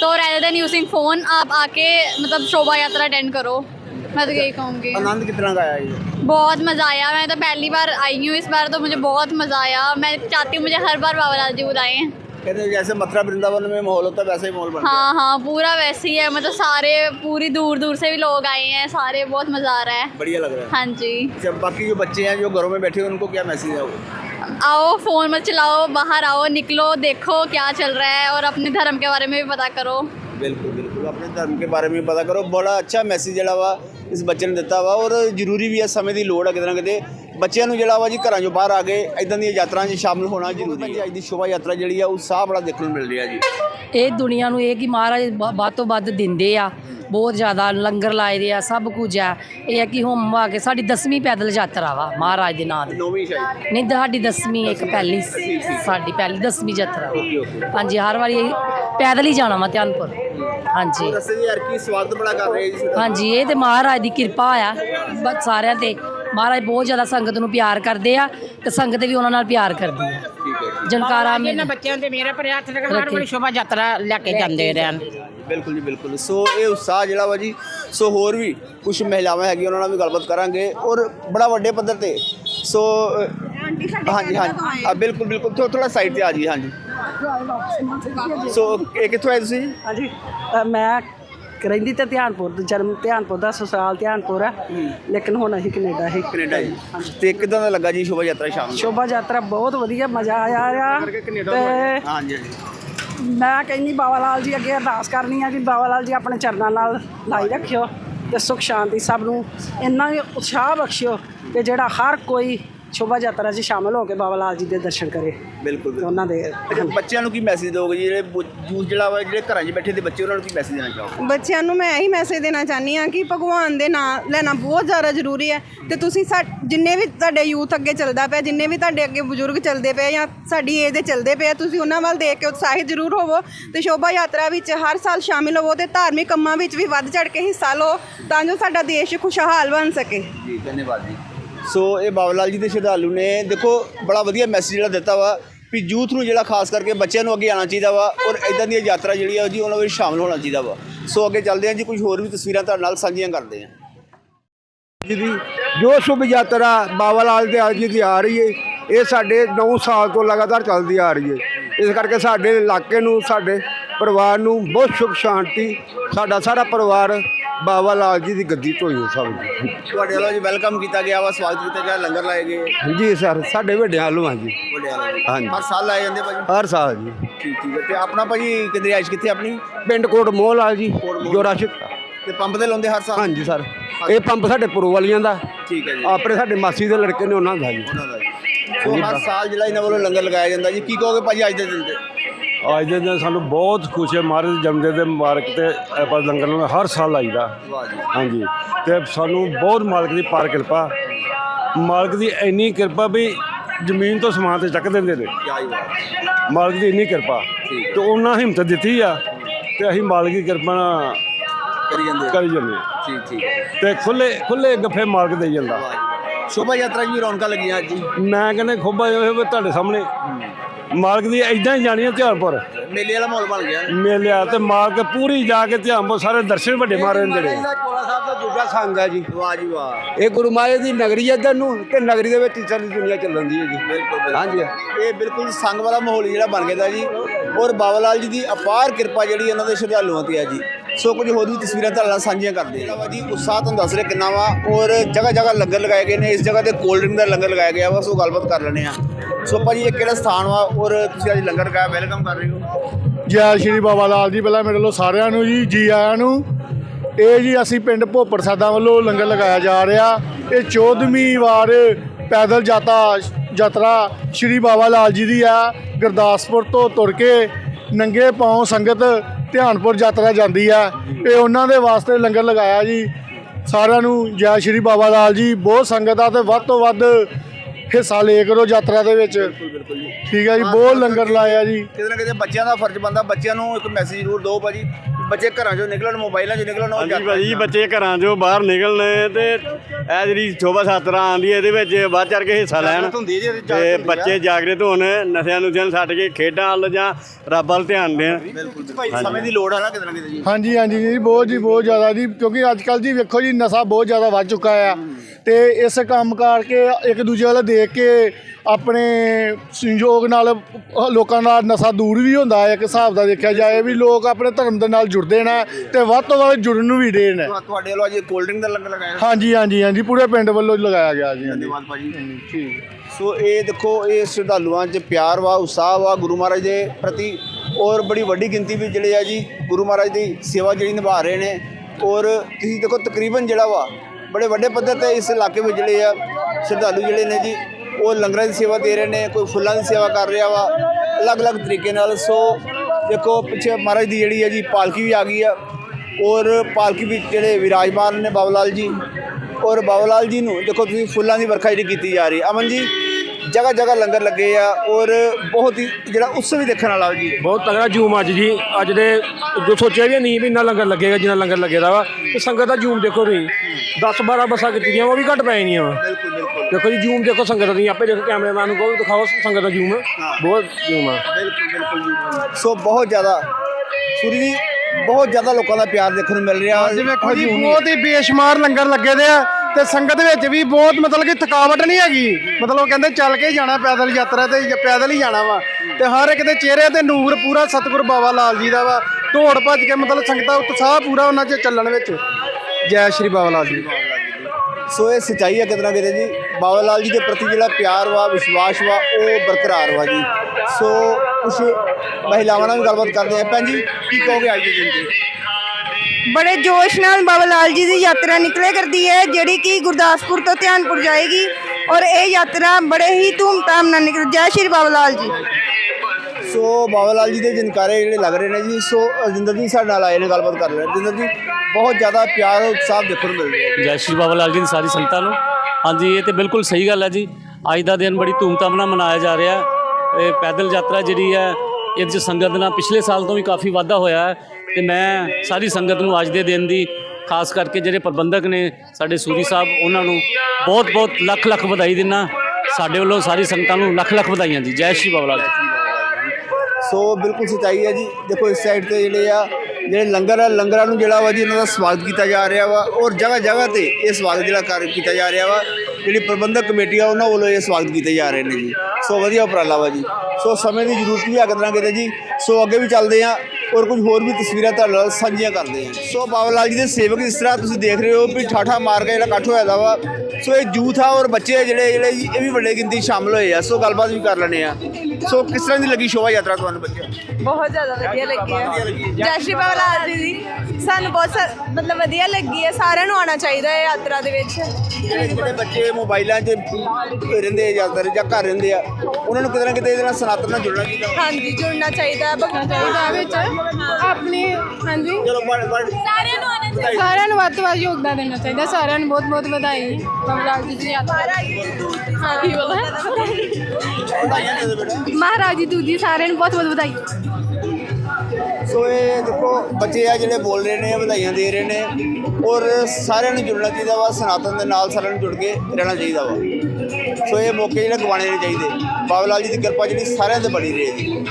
तो रैदर देन यूजिंग फ़ोन आप आके मतलब शोभा यात्रा अटेंड करो। मैं तो यही कहूँगी। आनंद कितना का आया ये? बहुत मज़ा आया। मैं तो पहली बार आई हूँ इस बार तो मुझे बहुत मज़ा आया। मैं चाहती हूँ मुझे हर बार बाबा लाल जी बुलाएँ। कहते हैं जैसे मथुरा वृंदावन में माहौल होता है वैसे ही माहौल बन हाँ हाँ पूरा वैसे ही है मतलब सारे पूरी दूर दूर से भी लोग आए हैं सारे बहुत मज़ा आ रहा है बढ़िया लग रहा है हाँ जी जब बाकी जो बच्चे हैं जो घरों में बैठे हैं उनको क्या मैसेज है वो आओ फ़ोन मत चलाओ बाहर आओ निकलो देखो क्या चल रहा है और अपने धर्म के बारे में भी पता करो ਬਿਲਕੁਲ ਬਿਲਕੁਲ ਆਪਣੇ ਧਰਮ ਦੇ ਬਾਰੇ ਵਿੱਚ ਪਤਾ ਕਰੋ ਬੜਾ ਅੱਛਾ ਮੈਸੇਜ ਜਿਹੜਾ ਵਾ ਇਸ ਬੱਚੇ ਨੇ ਦਿੱਤਾ ਵਾ ਔਰ ਜ਼ਰੂਰੀ ਵੀ ਹੈ ਸਮੇਂ ਦੀ ਲੋੜ ਹੈ ਕਿਤੇ ਨਾ ਕਿਤੇ ਬੱਚਿਆਂ ਨੂੰ ਜਿਹੜਾ ਵਾ ਜੀ ਘਰਾਂ ਚੋਂ ਬਾਹਰ ਆ ਕੇ ਇਦਾਂ ਦੀਆਂ ਯਾਤਰਾਵਾਂ 'ਚ ਸ਼ਾਮਲ ਹੋਣਾ ਜ਼ਰੂਰੀ ਹੈ। ਅੱਜ ਦੀ ਸ਼ੋਭਾ ਯਾਤਰਾ ਜਿਹੜੀ ਆ ਉਤਸ਼ਾਹ ਬੜਾ ਦੇਖਣ ਨੂੰ ਮਿਲ ਰਿਹਾ ਜੀ। ਇਹ ਦੁਨੀਆ ਨੂੰ ਇਹ ਕਿ ਮਹਾਰਾਜ ਵੱਧ ਤੋਂ ਵੱਧ ਦਿੰਦੇ ਆ। ਬਹੁਤ ਜ਼ਿਆਦਾ ਲੰਗਰ ਲਾਏ ਦੇ ਆ ਸਭ ਕੁਝ ਆ। ਇਹ ਹੈ ਕਿ ਹੋਮ ਆ ਕੇ ਸਾਡੀ 10ਵੀਂ ਪੈਦਲ ਯਾਤਰਾ ਵਾ ਮਹਾਰਾਜ ਦੇ ਨਾਂ ਦੀ। ਨੌਵੀਂ ਸ਼ਾਇਦ ਨਹੀਂ ਸਾਡੀ 10ਵੀਂ ਇੱਕ ਪਹਿਲੀ ਸਾਡੀ ਪਹਿਲੀ 10ਵੀਂ ਯਾਤਰਾ ਹਾਂਜੀ ਹਰ ਵਾਰੀ ਪੈਦਲ ਹੀ ਜਾਣਾ ਵਾ ਧਿਆਨਪੁਰ। ਹਾਂਜੀ। ਰਸਤੇ ਦੀ ਯਾਰ ਕੀ ਸਵਾਗਤ ਬੜਾ ਕਰ ਰਹੇ ਜੀ? ਹਾਂਜੀ ਇਹ ਤੇ ਮਹਾਰਾਜ ਦੀ ਕਿਰਪਾ ਆ ਸਾਰਿਆਂ ਤੇ ਮਹਾਰਾਜ ਬਹੁਤ ਜ਼ਿਆਦਾ ਸੰਗਤ ਨੂੰ ਪਿਆਰ ਕਰਦੇ ਆ ਤੇ ਸੰਗਤ ਵੀ ਉਹਨਾਂ ਨਾਲ ਪਿਆਰ ਕਰਦੀ ਆ। ਜਨਕਾਰਾ ਇਹਨਾਂ ਬੱਚਿਆਂ ਦੇ ਮੇਰੇ ਪਰ ਹੱਥ ਰੱਖ ਹਰ ਵਾਰੀ ਸ਼ੋਭਾ ਯਾਤਰਾ ਲੈ ਕੇ ਜਾਂਦੇ ਰਹਿਣ। ਬਿਲਕੁਲ ਜੀ ਬਿਲਕੁਲ। ਸੋ ਇਹ ਉਤਸ਼ਾਹ ਜਿਹੜਾ ਵਾ ਜੀ ਸੋ ਹੋਰ ਵੀ ਕੁਝ ਮਹਿਲਾਵਾਂ ਹੈਗੀਆਂ ਉਹਨਾਂ ਨਾਲ ਵੀ ਗੱਲਬਾਤ ਕਰਾਂਗੇ ਔਰ ਬੜਾ ਵੱਡੇ ਪੱਧਰ ਤੇ। ਸੋ ਹਾਂਜੀ ਹਾਂਜੀ। ਆ ਬਿਲਕੁਲ ਬਿਲਕੁਲ। ਥੋੜਾ ਥੋੜਾ ਸਾਈਡ ਤੇ ਆ ਜੀ ਹਾਂਜੀ। ਸੋ ਇਹ ਕਿੱਥੋਂ ਆਏ ਤੁਸੀਂ? ਹਾਂਜੀ ਮੈਂ ਰਹਿੰਦੀ ਤੇ ਧਿਆਨਪੁਰ ਜਨਮ ਧਿਆਨਪੁਰ ਦਾ ਸਸੁਰਾਲ ਧਿਆਨਪੁਰ ਆ। ਲੇਕਿਨ ਹੁਣ ਅਸੀਂ ਕੈਨੇਡਾ ਹੀ। ਕੈਨੇਡਾ ਜੀ ਤੇ ਕਿਦਾਂ ਦਾ ਲੱਗਾ ਜੀ ਸ਼ੋਭਾ ਯਾਤਰਾ ਸ਼ਾਮ ਨੂੰ। ਸ਼ੋਭਾ ਯਾਤਰਾ ਬਹੁਤ ਵਧੀਆ ਮਜ਼ਾ ਆਇਆ ਆ। ਤੇ ਹਾਂਜੀ ਹਾਂਜੀ। ਮੈਂ ਕਹਿੰਦੀ ਬਾਬਾ ਲਾਲ ਜੀ ਅੱਗੇ ਅਰਦਾਸ ਕਰਨੀ ਆ ਕਿ ਬਾਬਾ ਲਾਲ ਜੀ ਆਪਣੇ ਚਰਨਾਂ ਨਾਲ ਲਾਈ ਰੱਖਿਓ ਤੇ ਸੁਖ ਸ਼ਾਂਤੀ ਸਭ ਨੂੰ ਇੰਨਾ ਹੀ ਉਤਸ਼ਾਹ ਬਖਸ਼ਿਓ ਕਿ ਜਿਹੜਾ ਹਰ ਕੋਈ ਸ਼ੋਭਾ ਯਾਤਰਾ 'ਚ ਸ਼ਾਮਲ ਹੋ ਕੇ ਬਾਬਾ ਲਾਲ ਜੀ ਦੇ ਦਰਸ਼ਨ ਕਰੇ। ਬਿਲਕੁਲ ਉਹਨਾਂ ਦੇ ਅੱਛਾ ਬੱਚਿਆਂ ਨੂੰ ਕੀ ਮੈਸੇਜ ਦੋਗੇ ਜੀ? ਜਿਹੜੇ ਯੂਥ ਜਿਹੜਾ ਵਾ ਜਿਹੜੇ ਘਰਾਂ 'ਚ ਬੈਠੇ ਦੇ ਬੱਚੇ ਉਹਨਾਂ ਨੂੰ ਕੀ ਮੈਸੇਜ ਦੇਣਾ ਚਾਹੋਗੇ? ਬੱਚਿਆਂ ਨੂੰ ਮੈਂ ਇਹੀ ਮੈਸੇਜ ਦੇਣਾ ਚਾਹਨੀ ਆ ਕਿ ਭਗਵਾਨ ਦੇ ਨਾਂ ਲੈਣਾ ਬਹੁਤ ਜ਼ਿਆਦਾ ਜ਼ਰੂਰੀ ਹੈ ਤੇ ਤੁਸੀਂ ਸਾ ਜਿੰਨੇ ਵੀ ਤੁਹਾਡੇ ਯੂਥ ਅੱਗੇ ਚੱਲਦਾ ਪਿਆ ਜਿੰਨੇ ਵੀ ਤੁਹਾਡੇ ਅੱਗੇ ਬਜ਼ੁਰਗ ਚੱਲਦੇ ਪਏ ਜਾਂ ਸਾਡੀ ਏਜ ਦੇ ਚੱਲਦੇ ਪਏ ਆ, ਤੁਸੀਂ ਉਹਨਾਂ ਵੱਲ ਦੇਖ ਕੇ ਉਤਸ਼ਾਹਿਤ ਜ਼ਰੂਰ ਹੋਵੋ ਤੇ ਸ਼ੋਭਾ ਯਾਤਰਾ ਵਿੱਚ ਹਰ ਸਾਲ ਸ਼ਾਮਿਲ ਹੋਵੋ ਤੇ ਧਾਰਮਿਕ ਕੰਮਾਂ ਵਿੱਚ ਵੀ ਵੱਧ ਚੜ ਕੇ ਹਿੱਸਾ ਲਓ ਤਾਂ ਜੋ ਸਾਡਾ ਦੇਸ਼ ਖੁਸ਼ਹਾਲ ਬਣ ਸਕੇ। ਜੀ ਧੰਨਵਾਦ ਜੀ। ਸੋ ਇਹ ਬਾਬਾ ਲਾਲ ਜੀ ਦੇ ਸ਼ਰਧਾਲੂ ਨੇ, ਦੇਖੋ, ਬੜਾ ਵਧੀਆ ਮੈਸੇਜ ਜਿਹੜਾ ਦਿੱਤਾ ਵਾ ਵੀ ਯੂਥ ਨੂੰ ਜਿਹੜਾ ਖਾਸ ਕਰਕੇ ਬੱਚਿਆਂ ਨੂੰ ਅੱਗੇ ਆਉਣਾ ਚਾਹੀਦਾ ਵਾ ਔਰ ਇਦਾਂ ਦੀਆਂ ਯਾਤਰਾ ਜਿਹੜੀ ਆ ਜੀ ਉਹਨਾਂ ਵਿੱਚ ਸ਼ਾਮਲ ਹੋਣਾ ਚਾਹੀਦਾ ਵਾ। ਸੋ ਅੱਗੇ ਚੱਲਦੇ ਹਾਂ ਜੀ, ਕੁਝ ਹੋਰ ਵੀ ਤਸਵੀਰਾਂ ਤੁਹਾਡੇ ਨਾਲ ਸਾਂਝੀਆਂ ਕਰਦੇ ਹਾਂ। ਜੀ ਦੀ ਜੋ ਸ਼ੁਭ ਯਾਤਰਾ ਬਾਬਾ ਲਾਲ ਦੇ ਜੀ ਦੀ ਆ ਰਹੀ ਹੈ ਇਹ ਸਾਡੇ 9 ਸਾਲ ਤੋਂ ਲਗਾਤਾਰ ਚੱਲਦੀ ਆ ਰਹੀ ਹੈ ਇਸ ਕਰਕੇ ਸਾਡੇ ਇਲਾਕੇ ਨੂੰ, ਸਾਡੇ ਪਰਿਵਾਰ ਨੂੰ ਬਹੁਤ ਸੁਖ ਸ਼ਾਂਤੀ ਸਾਡਾ ਸਾਰਾ ਪਰਿਵਾਰ ਬਾਬਾ ਲਾਲ ਜੀ ਦੀ ਗੱਦੀ ਤੋਂ ਹੀ ਹੈ ਸਭ ਜੀ ਤੁਹਾਡੇ ਵੱਲੋਂ ਜੀ ਵੈਲਕਮ ਕੀਤਾ ਗਿਆ ਵਾ ਸਵਾਗਤ ਕੀਤਾ ਗਿਆ ਲੰਗਰ ਲਾਏ ਗਏ। ਜੀ ਸਰ ਸਾਡੇ ਵੱਡਿਆਂ ਵੱਲੋਂ ਹਾਂ ਜੀ। ਵੱਡਿਆਂ ਵੱਲੋਂ ਹਾਂਜੀ। ਹਰ ਸਾਲ ਲਾਏ ਜਾਂਦੇ ਭਾਜੀ? ਹਰ ਸਾਲ ਜੀ। ਠੀਕ ਠੀਕ ਹੈ। ਤੇ ਆਪਣਾ ਭਾਜੀ ਕਿਤੇ ਆਇਸ਼ ਕਿੱਥੇ ਆਪਣੀ? ਪਿੰਡ ਕੋਟ ਮੋਹ ਲਾਲ ਜੀ ਮੋਹ। ਜੋਰਾਸ਼ਿਕ ਤੇ ਪੰਪ ਤੇ ਲਾਉਂਦੇ ਹਰ ਸਾਲ? ਹਾਂਜੀ ਸਰ। ਇਹ ਪੰਪ ਸਾਡੇ ਪੁਰੋ ਵਾਲੀਆਂ ਦਾ। ਠੀਕ ਹੈ ਜੀ। ਆਪਣੇ ਸਾਡੇ ਮਾਸੀ ਦੇ ਲੜਕੇ ਨੇ ਉਹਨਾਂ ਦਾ ਜੀ। ਉਹਨਾਂ ਦਾ ਜੀ। ਸੋ ਹਰ ਸਾਲ ਜਿਹੜਾ ਇਹਨਾਂ ਵੱਲੋਂ ਲੰਗਰ ਲਗਾਇਆ ਜਾਂਦਾ ਜੀ। ਕੀ ਕਹੋਗੇ ਭਾਜੀ ਅੱਜ ਦੇ ਦਿਨ ਤੇ? ਅੱਜ ਦੇ ਦਿਨ ਸਾਨੂੰ ਬਹੁਤ ਖੁਸ਼ੀ ਹੈ। ਮਹਾਰਾਜ ਦੇ ਜਨਮ ਦਿਨ ਦੇ ਮੁਬਾਰਕ ਤੇ ਆਪਾਂ ਲੰਗਰ ਨੂੰ ਹਰ ਸਾਲ ਜੀ। ਹਾਂਜੀ। ਤੇ ਸਾਨੂੰ ਬਹੁਤ ਮਾਲਕ ਦੀ ਪਾਰ ਕਿਰਪਾ। ਮਾਲਕ ਦੀ ਇੰਨੀ ਕਿਰਪਾ ਵੀ ਜ਼ਮੀਨ ਤੋਂ ਸਮਾਨ ਤੇ ਚੱਕ ਦਿੰਦੇ ਨੇ। ਮਾਲਕ ਦੀ ਇੰਨੀ ਕਿਰਪਾ। ਤੇ ਉਹਨਾਂ ਹਿੰਮਤ ਦਿੱਤੀ ਆ ਤੇ ਅਸੀਂ ਮਾਲਕ ਦੀ ਕਿਰਪਾ ਨਾਲ ਕਰੀ ਜਾਂਦੇ ਕਰੀ ਜਾਂਦੇ। ਠੀਕ। ਤੇ ਖੁੱਲੇ ਖੁੱਲੇ ਗੱਫੇ ਮਾਲਕ ਦੇਈ ਜਾਂਦਾ। ਜੀ। ਸ਼ੋਭਾ ਯਾਤਰਾ ਵੀ ਰੌਣਕਾਂ ਲੱਗੀਆਂ ਅੱਜ ਜੀ। ਮੈਂ ਕਹਿੰਦਾ ਖੋਬਾ ਹੋਵੇ ਤੁਹਾਡੇ ਸਾਹਮਣੇ। ਮਾਲਕ ਦੀ ਐਦਾਂ ਹੀ ਜਾਣੀ ਹੈ ਧਿਆਨਪੁਰ ਮੇਲੇ ਵਾਲਾ ਮਾਹੌਲ ਬਣ ਗਿਆ। ਮੇਲਿਆ ਤੇ ਮਾਲਕ ਪੂਰੀ ਜਾ ਕੇ ਧਿਆਨਪੁਰ ਸਾਰੇ ਦਰਸ਼ਨ ਵੱਡੇ ਮਾਰੇ ਨੇ। ਜਿਹੜੇ ਕੋਲਾ ਸਾਹਿਬ ਦਾ ਦੂਜਾ ਸੰਗ ਹੈ ਜੀ। ਵਾਹ ਜੀ ਵਾਹ। ਇਹ ਗੁਰੂ ਮਹਾਰਾਜ ਦੀ ਨਗਰੀ ਹੈ ਇੱਧਰ ਨੂੰ ਤੇ ਨਗਰੀ ਦੇ ਵਿੱਚ ਸਾਰੀ ਦੁਨੀਆ ਚੱਲਣ ਦੀ ਹੈ ਜੀ। ਬਿਲਕੁਲ। ਹਾਂਜੀ। ਇਹ ਬਿਲਕੁਲ ਸੰਗ ਵਾਲਾ ਮਾਹੌਲ ਜਿਹੜਾ ਬਣ ਗਿਆ ਦਾ ਜੀ। ਔਰ ਬਾਬਾ ਲਾਲ ਜੀ ਦੀ ਅਪਾਰ ਕਿਰਪਾ ਜਿਹੜੀ ਇਹਨਾਂ ਦੇ ਸ਼ਰਧਾਲੂਆਂ ਤੇ ਆ ਜੀ। ਸੋ ਕੁਝ ਹੋਰ ਵੀ ਤਸਵੀਰਾਂ ਤੁਹਾਡੇ ਨਾਲ ਸਾਂਝੀਆਂ ਕਰਦੇ ਹਾਂ। ਜੀ ਉਤਸ਼ਾਹ ਤੁਹਾਨੂੰ ਦੱਸ ਰਿਹਾ ਕਿੰਨਾ ਵਾ। ਔਰ ਜਗ੍ਹਾ ਜਗ੍ਹਾ ਲੰਗਰ ਲਗਾਏ ਗਏ ਨੇ। ਇਸ ਜਗ੍ਹਾ ਤੇ ਕੋਲਡ ਡਰਿੰਕ ਦਾ ਲੰਗਰ ਲਗਾਇਆ ਗਿਆ ਵਾ। ਸੋ ਗੱਲਬਾਤ ਕਰ ਲੈਣੇ ਆ ਸੋ ਭਾਜੀ ਇਹ ਕਿਹੜਾ ਸਥਾਨ ਵਾ? ਔਰ ਤੁਸੀਂ ਅੱਜ ਲੰਗਰ ਲਗਾਇਆ ਵੈਲਕਮ ਕਰ ਰਹੇ ਹੋ। ਜੈ ਸ਼੍ਰੀ ਬਾਬਾ ਲਾਲ ਜੀ ਪਹਿਲਾਂ ਮੇਰੇ ਵੱਲੋਂ ਸਾਰਿਆਂ ਨੂੰ ਜੀ ਜੀ ਆਇਆਂ ਨੂੰ। ਇਹ ਜੀ ਅਸੀਂ ਪਿੰਡ ਭੋਪਰ ਸਾਦਾ ਵੱਲੋਂ ਲੰਗਰ ਲਗਾਇਆ ਜਾ ਰਿਹਾ। ਇਹ 14ਵੀਂ ਵਾਰ ਪੈਦਲ ਜਾਤਾ ਯਾਤਰਾ ਸ਼੍ਰੀ ਬਾਬਾ ਲਾਲ ਜੀ ਦੀ ਆ। ਗੁਰਦਾਸਪੁਰ ਤੋਂ ਤੁਰ ਕੇ ਨੰਗੇ ਪਾਉ ਸੰਗਤ ਧਿਆਨਪੁਰ ਯਾਤਰਾ ਜਾਂਦੀ ਆ ਇਹ ਉਹਨਾਂ ਦੇ ਵਾਸਤੇ ਲੰਗਰ ਲਗਾਇਆ ਜੀ। ਸਾਰਿਆਂ ਨੂੰ ਜੈ ਸ਼੍ਰੀ ਬਾਬਾ ਲਾਲ ਜੀ। ਬਹੁਤ ਸੰਗਤ ਆ ਤੇ ਵੱਧ ਤੋਂ ਵੱਧ ਹਿੱਸਾ ਲੈ ਕਰੋ ਯਾਤਰਾ ਦੇ ਵਿੱਚ। ਠੀਕ ਹੈ ਜੀ ਬਹੁਤ ਲੰਗਰ ਲਾਇਆ ਜੀ। ਕਿਤੇ ਨਾ ਕਿਤੇ ਬੱਚਿਆਂ ਦਾ ਫਰਜ਼ ਬੰਦਾ ਬੱਚਿਆਂ ਨੂੰ ਇੱਕ ਮੈਸੇਜ ਜ਼ਰੂਰ ਦਿਓ ਭਾਜੀ। ਬੱਚੇ ਘਰਾਂ ਚੋਂ ਨਿਕਲਣ ਮੋਬਾਈਲਾਂ ਚੋਂ ਨਿਕਲਣ ਉਹ ਹਾਂਜੀ ਭਾਜੀ ਬੱਚੇ ਘਰਾਂ ਚੋਂ ਬਾਹਰ ਨਿਕਲਣ ਤੇ ਇਹ ਜਿਹੜੀ ਸ਼ੋਭਾ ਯਾਤਰਾ ਆਉਂਦੀ ਹੈ ਇਹਦੇ ਵਿੱਚ ਵੱਧ ਚੜ ਕੇ ਹਿੱਸਾ ਲੈਣ। ਹੁੰਦੀ ਜੀ, ਤੇ ਬੱਚੇ ਜਾਗਰੂਕ ਹੋਣ ਨਸ਼ਿਆਂ ਨੂੰ ਛੱਡ ਕੇ ਖੇਡਾਂ ਵੱਲ ਜਾਂ ਰੱਬ ਵੱਲ ਧਿਆਨ ਦੇਣ। ਬਿਲਕੁਲ ਭਾਈ ਸਮੇਂ ਦੀ ਲੋੜ ਹੈ ਨਾ ਕਿਤੇ ਨਾ ਕਿਤੇ ਜੀ। ਹਾਂਜੀ ਹਾਂਜੀ ਜੀ ਬਹੁਤ ਜੀ ਬਹੁਤ ਜ਼ਿਆਦਾ ਜੀ ਕਿਉਂਕਿ ਅੱਜ ਕੱਲ ਜੀ ਵੇਖੋ ਜੀ ਨਸ਼ਾ ਬਹੁਤ ਜ਼ਿਆਦਾ ਵੱਧ ਚੁੱਕਾ ਆ। ਤੇ ਇਸ ਕੰਮ ਕਰਕੇ ਇੱਕ ਦੂਜੇ ਵੱਲ ਦੇਖ ਕੇ ਆਪਣੇ ਸੰਯੋਗ ਨਾਲ ਲੋਕਾਂ ਦਾ ਨਸ਼ਾ ਦੂਰ ਵੀ ਹੁੰਦਾ ਹੈ ਇੱਕ ਹਿਸਾਬ ਦਾ ਦੇਖਿਆ ਜਾਏ ਵੀ ਲੋਕ ਆਪਣੇ ਧਰਮ ਦੇ ਨਾਲ ਜੁੜਦੇ ਨੇ ਤੇ ਵੱਧ ਤੋਂ ਵੱਧ ਜੁੜਨ ਨੂੰ ਵੀ ਦੇ ਨੇ ਤੁਹਾ- ਤੁਹਾਡੇ ਵੱਲੋਂ ਅੱਜ ਕੋਲਡ ਡਰਿੰਕ ਦਾ ਲੰਗਰ ਲਗਾਇਆ ਹਾਂਜੀ ਹਾਂਜੀ ਹਾਂਜੀ ਪੂਰੇ ਪਿੰਡ ਵੱਲੋਂ ਲਗਾਇਆ ਗਿਆ ਜੀ। ਧੰਨਵਾਦ ਭਾਜੀ। ਠੀਕ। ਸੋ ਇਹ ਦੇਖੋ ਇਹ ਸ਼ਰਧਾਲੂਆਂ 'ਚ ਪਿਆਰ ਵਾ ਉਤਸ਼ਾਹ ਵਾ ਗੁਰੂ ਮਹਾਰਾਜ ਦੇ ਪ੍ਰਤੀ ਔਰ ਬੜੀ ਵੱਡੀ ਗਿਣਤੀ ਵਿੱਚ ਜਿਹੜੇ ਆ ਜੀ ਗੁਰੂ ਮਹਾਰਾਜ ਦੀ ਸੇਵਾ ਜਿਹੜੀ ਨਿਭਾ ਰਹੇ ਨੇ। ਔਰ ਤੁਸੀਂ ਦੇਖੋ ਤਕਰੀਬਨ ਜਿਹੜਾ ਵਾ ਬੜੇ ਵੱਡੇ ਪੱਧਰ ਤੇ ਇਸ ਇਲਾਕੇ ਵਿੱਚ ਜਿਹੜੇ ਆ ਸ਼ਰਧਾਲੂ ਜਿਹੜੇ ਨੇ ਜੀ ਉਹ ਲੰਗਰਾਂ ਦੀ ਸੇਵਾ ਦੇ ਰਹੇ ਨੇ ਕੋਈ ਫੁੱਲਾਂ ਦੀ ਸੇਵਾ ਕਰ ਰਿਹਾ ਵਾ ਅਲੱਗ-ਅਲੱਗ ਤਰੀਕੇ ਨਾਲ। ਸੋ ਦੇਖੋ, ਪਿੱਛੇ ਮਹਾਰਾਜ ਦੀ ਜਿਹੜੀ ਹੈ ਜੀ, ਪਾਲਕੀ ਵੀ ਆ ਗਈ ਆ। ਔਰ ਪਾਲਕੀ ਵਿੱਚ ਜਿਹੜੇ ਵਿਰਾਜਮਾਨ ਨੇ ਬਾਬਾ ਲਾਲ ਜੀ। ਔਰ ਬਾਬਾ ਲਾਲ ਜੀ ਨੂੰ ਦੇਖੋ, ਤੁਸੀਂ ਫੁੱਲਾਂ ਦੀ ਵਰਖਾ ਜਿਹੜੀ ਕੀਤੀ ਜਾ ਰਹੀ ਹੈ। ਅਮਨ ਜੀ ਜਗ੍ਹਾ ਜਗ੍ਹਾ ਲੰਗਰ ਲੱਗੇ ਆ ਔਰ ਬਹੁਤ ਹੀ ਜਿਹੜਾ ਉਤਸਵ ਵੀ ਦੇਖਣ ਵਾਲਾ ਜੀ। ਬਹੁਤ ਤਗੜਾ ਜੂਮ ਅੱਜ ਜੀ। ਅੱਜ ਦੇ ਜੋ ਸੋਚਿਆ ਵੀ ਨਹੀਂ ਵੀ ਇੰਨਾ ਲੰਗਰ ਲੱਗੇਗਾ ਜਿੰਨਾ ਲੰਗਰ ਲੱਗੇਦਾ ਵਾ ਤੇ ਸੰਗਤ ਦਾ ਜੂਮ ਦੇਖੋ ਤੁਸੀਂ। 10 12 ਬੱਸਾਂ ਕੀਤੀਆਂ ਉਹ ਵੀ ਘੱਟ ਪੈ ਜਾਣੀਆਂ ਵਾ। ਬਿਲਕੁਲ ਬਿਲਕੁਲ। ਦੇਖੋ ਜੀ ਜੂਮ ਦੇਖੋ ਸੰਗਤ ਦੀ। ਆਪੇ ਦੇਖੋ ਕੈਮਰਾਮੈਨ ਨੂੰ ਕਹੋ ਦਿਖਾਓ ਸੰਗਤ ਦਾ ਜੂਮ। ਬਹੁਤ ਜੂਮ ਆ। ਬਿਲਕੁਲ ਬਿਲਕੁਲ ਜੀ। ਸੋ ਬਹੁਤ ਜ਼ਿਆਦਾ ਸੂਰੀ ਜੀ ਬਹੁਤ ਜ਼ਿਆਦਾ ਲੋਕਾਂ ਦਾ ਪਿਆਰ ਦੇਖਣ ਨੂੰ ਮਿਲ ਰਿਹਾ। ਅੱਜ ਵੇਖੋ ਜੀ ਬਹੁਤ ਹੀ ਬੇਸ਼ੁਮਾਰ ਲੰਗਰ ਲੱਗੇ ਦੇ ਆ। ਤੇ ਸੰਗਤ ਵਿੱਚ ਵੀ ਬਹੁਤ ਮਤਲਬ ਕਿ ਥਕਾਵਟ ਨਹੀਂ ਹੈਗੀ। ਮਤਲਬ ਕਹਿੰਦੇ ਚੱਲ ਕੇ ਹੀ ਜਾਣਾ ਪੈਦਲ ਯਾਤਰਾ ਤੇ ਜਾਂ ਪੈਦਲ ਹੀ ਜਾਣਾ ਵਾ। ਤੇ ਹਰ ਇੱਕ ਦੇ ਚਿਹਰੇ ਤੇ ਨੂਰ ਪੂਰਾ ਸਤਿਗੁਰ ਬਾਬਾ ਲਾਲ ਜੀ ਦਾ ਵਾ। ਢੋੜ ਭੱਜ ਕੇ ਮਤਲਬ ਸੰਗਤਾਂ ਉਤਸ਼ਾਹ ਪੂਰਾ ਉਹਨਾਂ 'ਚ ਚੱਲਣ ਵਿੱਚ। ਜੈ ਸ਼੍ਰੀ ਬਾਬਾ ਲਾਲ ਜੀ। ਸੋ ਇਹ ਸੱਚਾਈ ਹੈ ਕਿਤੇ ਨਾ ਕਿਤੇ ਜੀ। ਬਾਬਾ ਲਾਲ ਜੀ ਦੇ ਪ੍ਰਤੀ ਜਿਹੜਾ ਪਿਆਰ ਵਾ, ਵਿਸ਼ਵਾਸ ਵਾ, ਉਹ ਬਰਕਰਾਰ ਵਾ ਜੀ। ਸੋ ਕੁਝ ਮਹਿਲਾਵਾਂ ਨਾਲ ਵੀ ਗੱਲਬਾਤ ਕਰਦੇ ਆ। ਭੈਣ ਜੀ, ਕੀ ਕਹੋਗੇ ਅੱਜ ਦੇ ਦਿਨ ਤੇ? ਬੜੇ ਜੋਸ਼ ਨਾਲ ਬਾਬਾ ਲਾਲ ਜੀ ਦੀ ਯਾਤਰਾ ਨਿਕਲੇ ਕਰਦੀ ਹੈ ਜਿਹੜੀ ਕਿ ਗੁਰਦਾਸਪੁਰ ਤੋਂ ਧਿਆਨਪੁਰ ਜਾਏਗੀ ਔਰ ਇਹ ਯਾਤਰਾ ਬੜੇ ਹੀ ਧੂਮਧਾਮ ਨਾਲ ਨਿਕਲ ਜੈ ਸ਼੍ਰੀ ਬਾਬਾ ਲਾਲ ਜੀ। ਸੋ ਬਾਬਾ ਲਾਲ ਜੀ ਦੇ ਜਨਕਾਰੇ ਜਿਹੜੇ ਲੱਗ ਰਹੇ ਨੇ ਜੀ ਸੋ ਰਜਿੰਦਰ ਜੀ ਸਾਡੇ ਨਾਲ ਆਏ ਨੇ ਗੱਲਬਾਤ ਕਰ ਰਹੇ ਰਜਿੰਦਰ ਜੀ ਬਹੁਤ ਜ਼ਿਆਦਾ ਪਿਆਰ ਉਤਸ਼ਾਹ ਦੇਖਣ ਨੂੰ ਮਿਲ ਰਿਹਾ ਹੈ। ਜੈ ਸ਼੍ਰੀ ਬਾਬਾ ਲਾਲ ਜੀ ਦੀ ਸਾਰੀ ਸੰਗਤਾਂ ਨੂੰ। ਹਾਂਜੀ ਇਹ ਤੇ ਬਿਲਕੁਲ ਸਹੀ ਗੱਲ ਹੈ ਜੀ। ਅੱਜ ਦਾ ਦਿਨ ਬੜੀ ਧੂਮਧਾਮ ਨਾਲ ਮਨਾਇਆ ਜਾ ਰਿਹਾ ਹੈ। ਇਹ ਪੈਦਲ ਯਾਤਰਾ ਜਿਹੜੀ ਹੈ ਇਹਦੇ 'ਚ ਸੰਗਤ ਨਾਲ ਪਿਛਲੇ ਸਾਲ ਤੋਂ ਵੀ ਕਾਫੀ ਵਾਧਾ ਹੋਇਆ ਹੈ। ਤੇ ਮੈਂ ਸਾਰੀ ਸੰਗਤ ਨੂੰ ਅੱਜ ਦੇ ਦਿਨ ਦੀ, ਖਾਸ ਕਰਕੇ ਜਿਹੜੇ ਪ੍ਰਬੰਧਕ ਨੇ ਸਾਡੇ ਸੂਰੀ ਸਾਹਿਬ, ਉਹਨਾਂ ਨੂੰ ਬਹੁਤ ਬਹੁਤ ਲੱਖ ਲੱਖ ਵਧਾਈ ਦਿੰਦਾ ਸਾਡੇ ਵੱਲੋਂ ਸਾਰੀ ਸੰਗਤਾਂ ਨੂੰ ਲੱਖ ਲੱਖ ਵਧਾਈਆਂ ਜੀ। ਜੈ ਸ਼੍ਰੀ ਬਾਬਾ ਲਾਲ ਸੋ ਬਿਲਕੁਲ ਸੱਚਾਈ ਹੈ ਜੀ। ਦੇਖੋ, ਇਸ ਸਾਈਡ ਤੇ ਜਿਹੜੇ ਆ, ਜਿਹੜੇ ਲੰਗਰ ਆ, ਲੰਗਰਾਂ ਨੂੰ ਜਿਹੜਾ ਵਾ ਜੀ, ਇਹਨਾਂ ਦਾ ਸਵਾਗਤ ਕੀਤਾ ਜਾ ਰਿਹਾ ਵਾ ਔਰ ਜਗ੍ਹਾ ਜਗ੍ਹਾ ਤੇ ਇਹ ਸਵਾਗਤ ਜਿਹੜਾ ਕਰ ਕੀਤਾ ਜਾ ਰਿਹਾ ਵਾ, ਜਿਹੜੀ ਪ੍ਰਬੰਧਕ ਕਮੇਟੀ ਆ, ਉਹਨਾਂ ਵੱਲੋਂ ਇਹ ਸਵਾਗਤ ਕੀਤੇ ਜਾ ਰਹੇ ਨੇ ਜੀ। ਸੋ ਵਧੀਆ ਉਪਰਾਲਾ ਵਾ ਜੀ। ਸੋ ਸਮੇਂ ਦੀ ਜ਼ਰੂਰਤ ਵੀ ਆ ਕਿਤੇ ਨਾ ਕਿਤੇ ਜੀ। ਸੋ ਅੱਗੇ ਵੀ ਚੱਲਦੇ ਆ। ਔਰ ਕੁਝ ਹੋਰ ਵੀ ਤਸਵੀਰਾਂ ਤੁਹਾਡੇ ਨਾਲ ਸਾਂਝੀਆਂ ਕਰਦੇ ਆ ਸੋ ਬਾਬਾ ਲਾਲ ਜੀ ਦੇ ਸੇਵਕ ਜਿਸ ਤਰ੍ਹਾਂ ਤੁਸੀਂ ਦੇਖ ਰਹੇ ਹੋ ਵੀ ਠਾਠਾ ਮਾਰ ਕੇ ਜਿਹੜਾ ਇਕੱਠ ਹੋਇਆ ਦਾ ਵਾ, ਸੋ ਇਹ ਯੂਥ ਆ ਔਰ ਬੱਚੇ ਆ ਜਿਹੜੇ ਜਿਹੜੇ ਇਹ ਵੀ ਵੱਡੇ ਗਿਣਤੀ 'ਚ ਸ਼ਾਮਲ ਹੋਏ ਆ। ਸੋ ਗੱਲਬਾਤ ਵੀ ਕਰ ਲੈਣੇ ਆ ਸੋ ਕਿਸ ਤਰ੍ਹਾਂ ਦੀ ਲੱਗੀ ਸ਼ੋਭਾ ਯਾਤਰਾ ਤੁਹਾਨੂੰ ਬੱਚੇ ਬਹੁਤ ਜ਼ਿਆਦਾ ਵਧੀਆ ਲੱਗੀ ਹੈ। ਜੈ। ਸ਼੍ਰੀ ਬਾਬਾ ਲਾਲ ਜੀ ਦੀ। ਸਾਨੂੰ ਬਹੁਤ ਸਾ- ਮਤਲਬ ਵਧੀਆ ਲੱਗੀ ਹੈ। ਸਾਰਿਆਂ ਨੂੰ ਆਉਣਾ ਚਾਹੀਦਾ ਹੈ ਯਾਤਰਾ ਦੇ ਵਿੱਚ। ਜਿਹੜੇ ਜਿਹੜੇ ਬੱਚੇ ਮੋਬਾਈਲਾਂ 'ਚ ਰਹਿੰਦੇ ਆ ਜ਼ਿਆਦਾਤਰ ਜਾਂ ਘਰ ਰਹਿੰਦੇ ਆ ਉਹਨਾਂ ਨੂੰ ਕਿਤੇ ਨਾ ਕਿਤੇ ਇਹਦੇ ਨਾਲ ਸਨਾਤਨ ਨਾਲ ਜੁੜਨਾ ਚਾਹੀਦਾ। ਹਾਂਜੀ ਜੁੜਨਾ ਚਾਹੀਦਾ ਹੈ। ਚਾਹੀਦਾ ਵਿੱਚ। ਆਪਣੀ ਹਾਂਜੀ। ਚਲੋ ਬੜ ਬੜ ਸਾਰਿਆਂ ਨੂੰ ਸਾਰਿਆਂ ਨੂੰ ਵੱਧ ਤੋਂ ਵੱਧ ਯੋਗਦਾਨ ਦੇਣਾ ਚਾਹੀਦਾ, ਸਾਰਿਆਂ ਨੂੰ ਬਹੁਤ ਬਹੁਤ ਵਧਾਈ। ਬਾਬਾ ਜੀ ਦੀ ਯਾਤਰਾ ਹਾਂ ਕੀ ਬੋਲਾ। ਮਹਾਰਾਜ ਜੀ ਦੂਜੀ, ਸਾਰਿਆਂ ਨੂੰ ਬਹੁਤ ਬਹੁਤ ਵਧਾਈ। ਸੋ ਇਹ ਦੇਖੋ, ਬੱਚੇ ਆ ਜਿਹੜੇ ਬੋਲ ਰਹੇ ਨੇ, ਵਧਾਈਆਂ ਦੇ ਰਹੇ ਨੇ, ਔਰ ਸਾਰਿਆਂ ਨੂੰ ਜੁੜਨਾ ਚਾਹੀਦਾ ਵਾ, ਸਨਾਤਨ ਦੇ ਨਾਲ ਸਾਰਿਆਂ ਨੂੰ ਜੁੜ ਕੇ ਰਹਿਣਾ ਚਾਹੀਦਾ ਵਾ। ਸੋ ਇਹ ਮੌਕੇ ਜਿਹੜੇ ਗਵਾਣੇ ਨਹੀਂ ਚਾਹੀਦੇ। ਬਾਬਾ ਲਾਲ ਜੀ ਦੀ ਕਿਰਪਾ ਜਿਹੜੀ ਸਾਰਿਆਂ ਤੇ ਬਣੀ ਰਹੇ। ਜੀ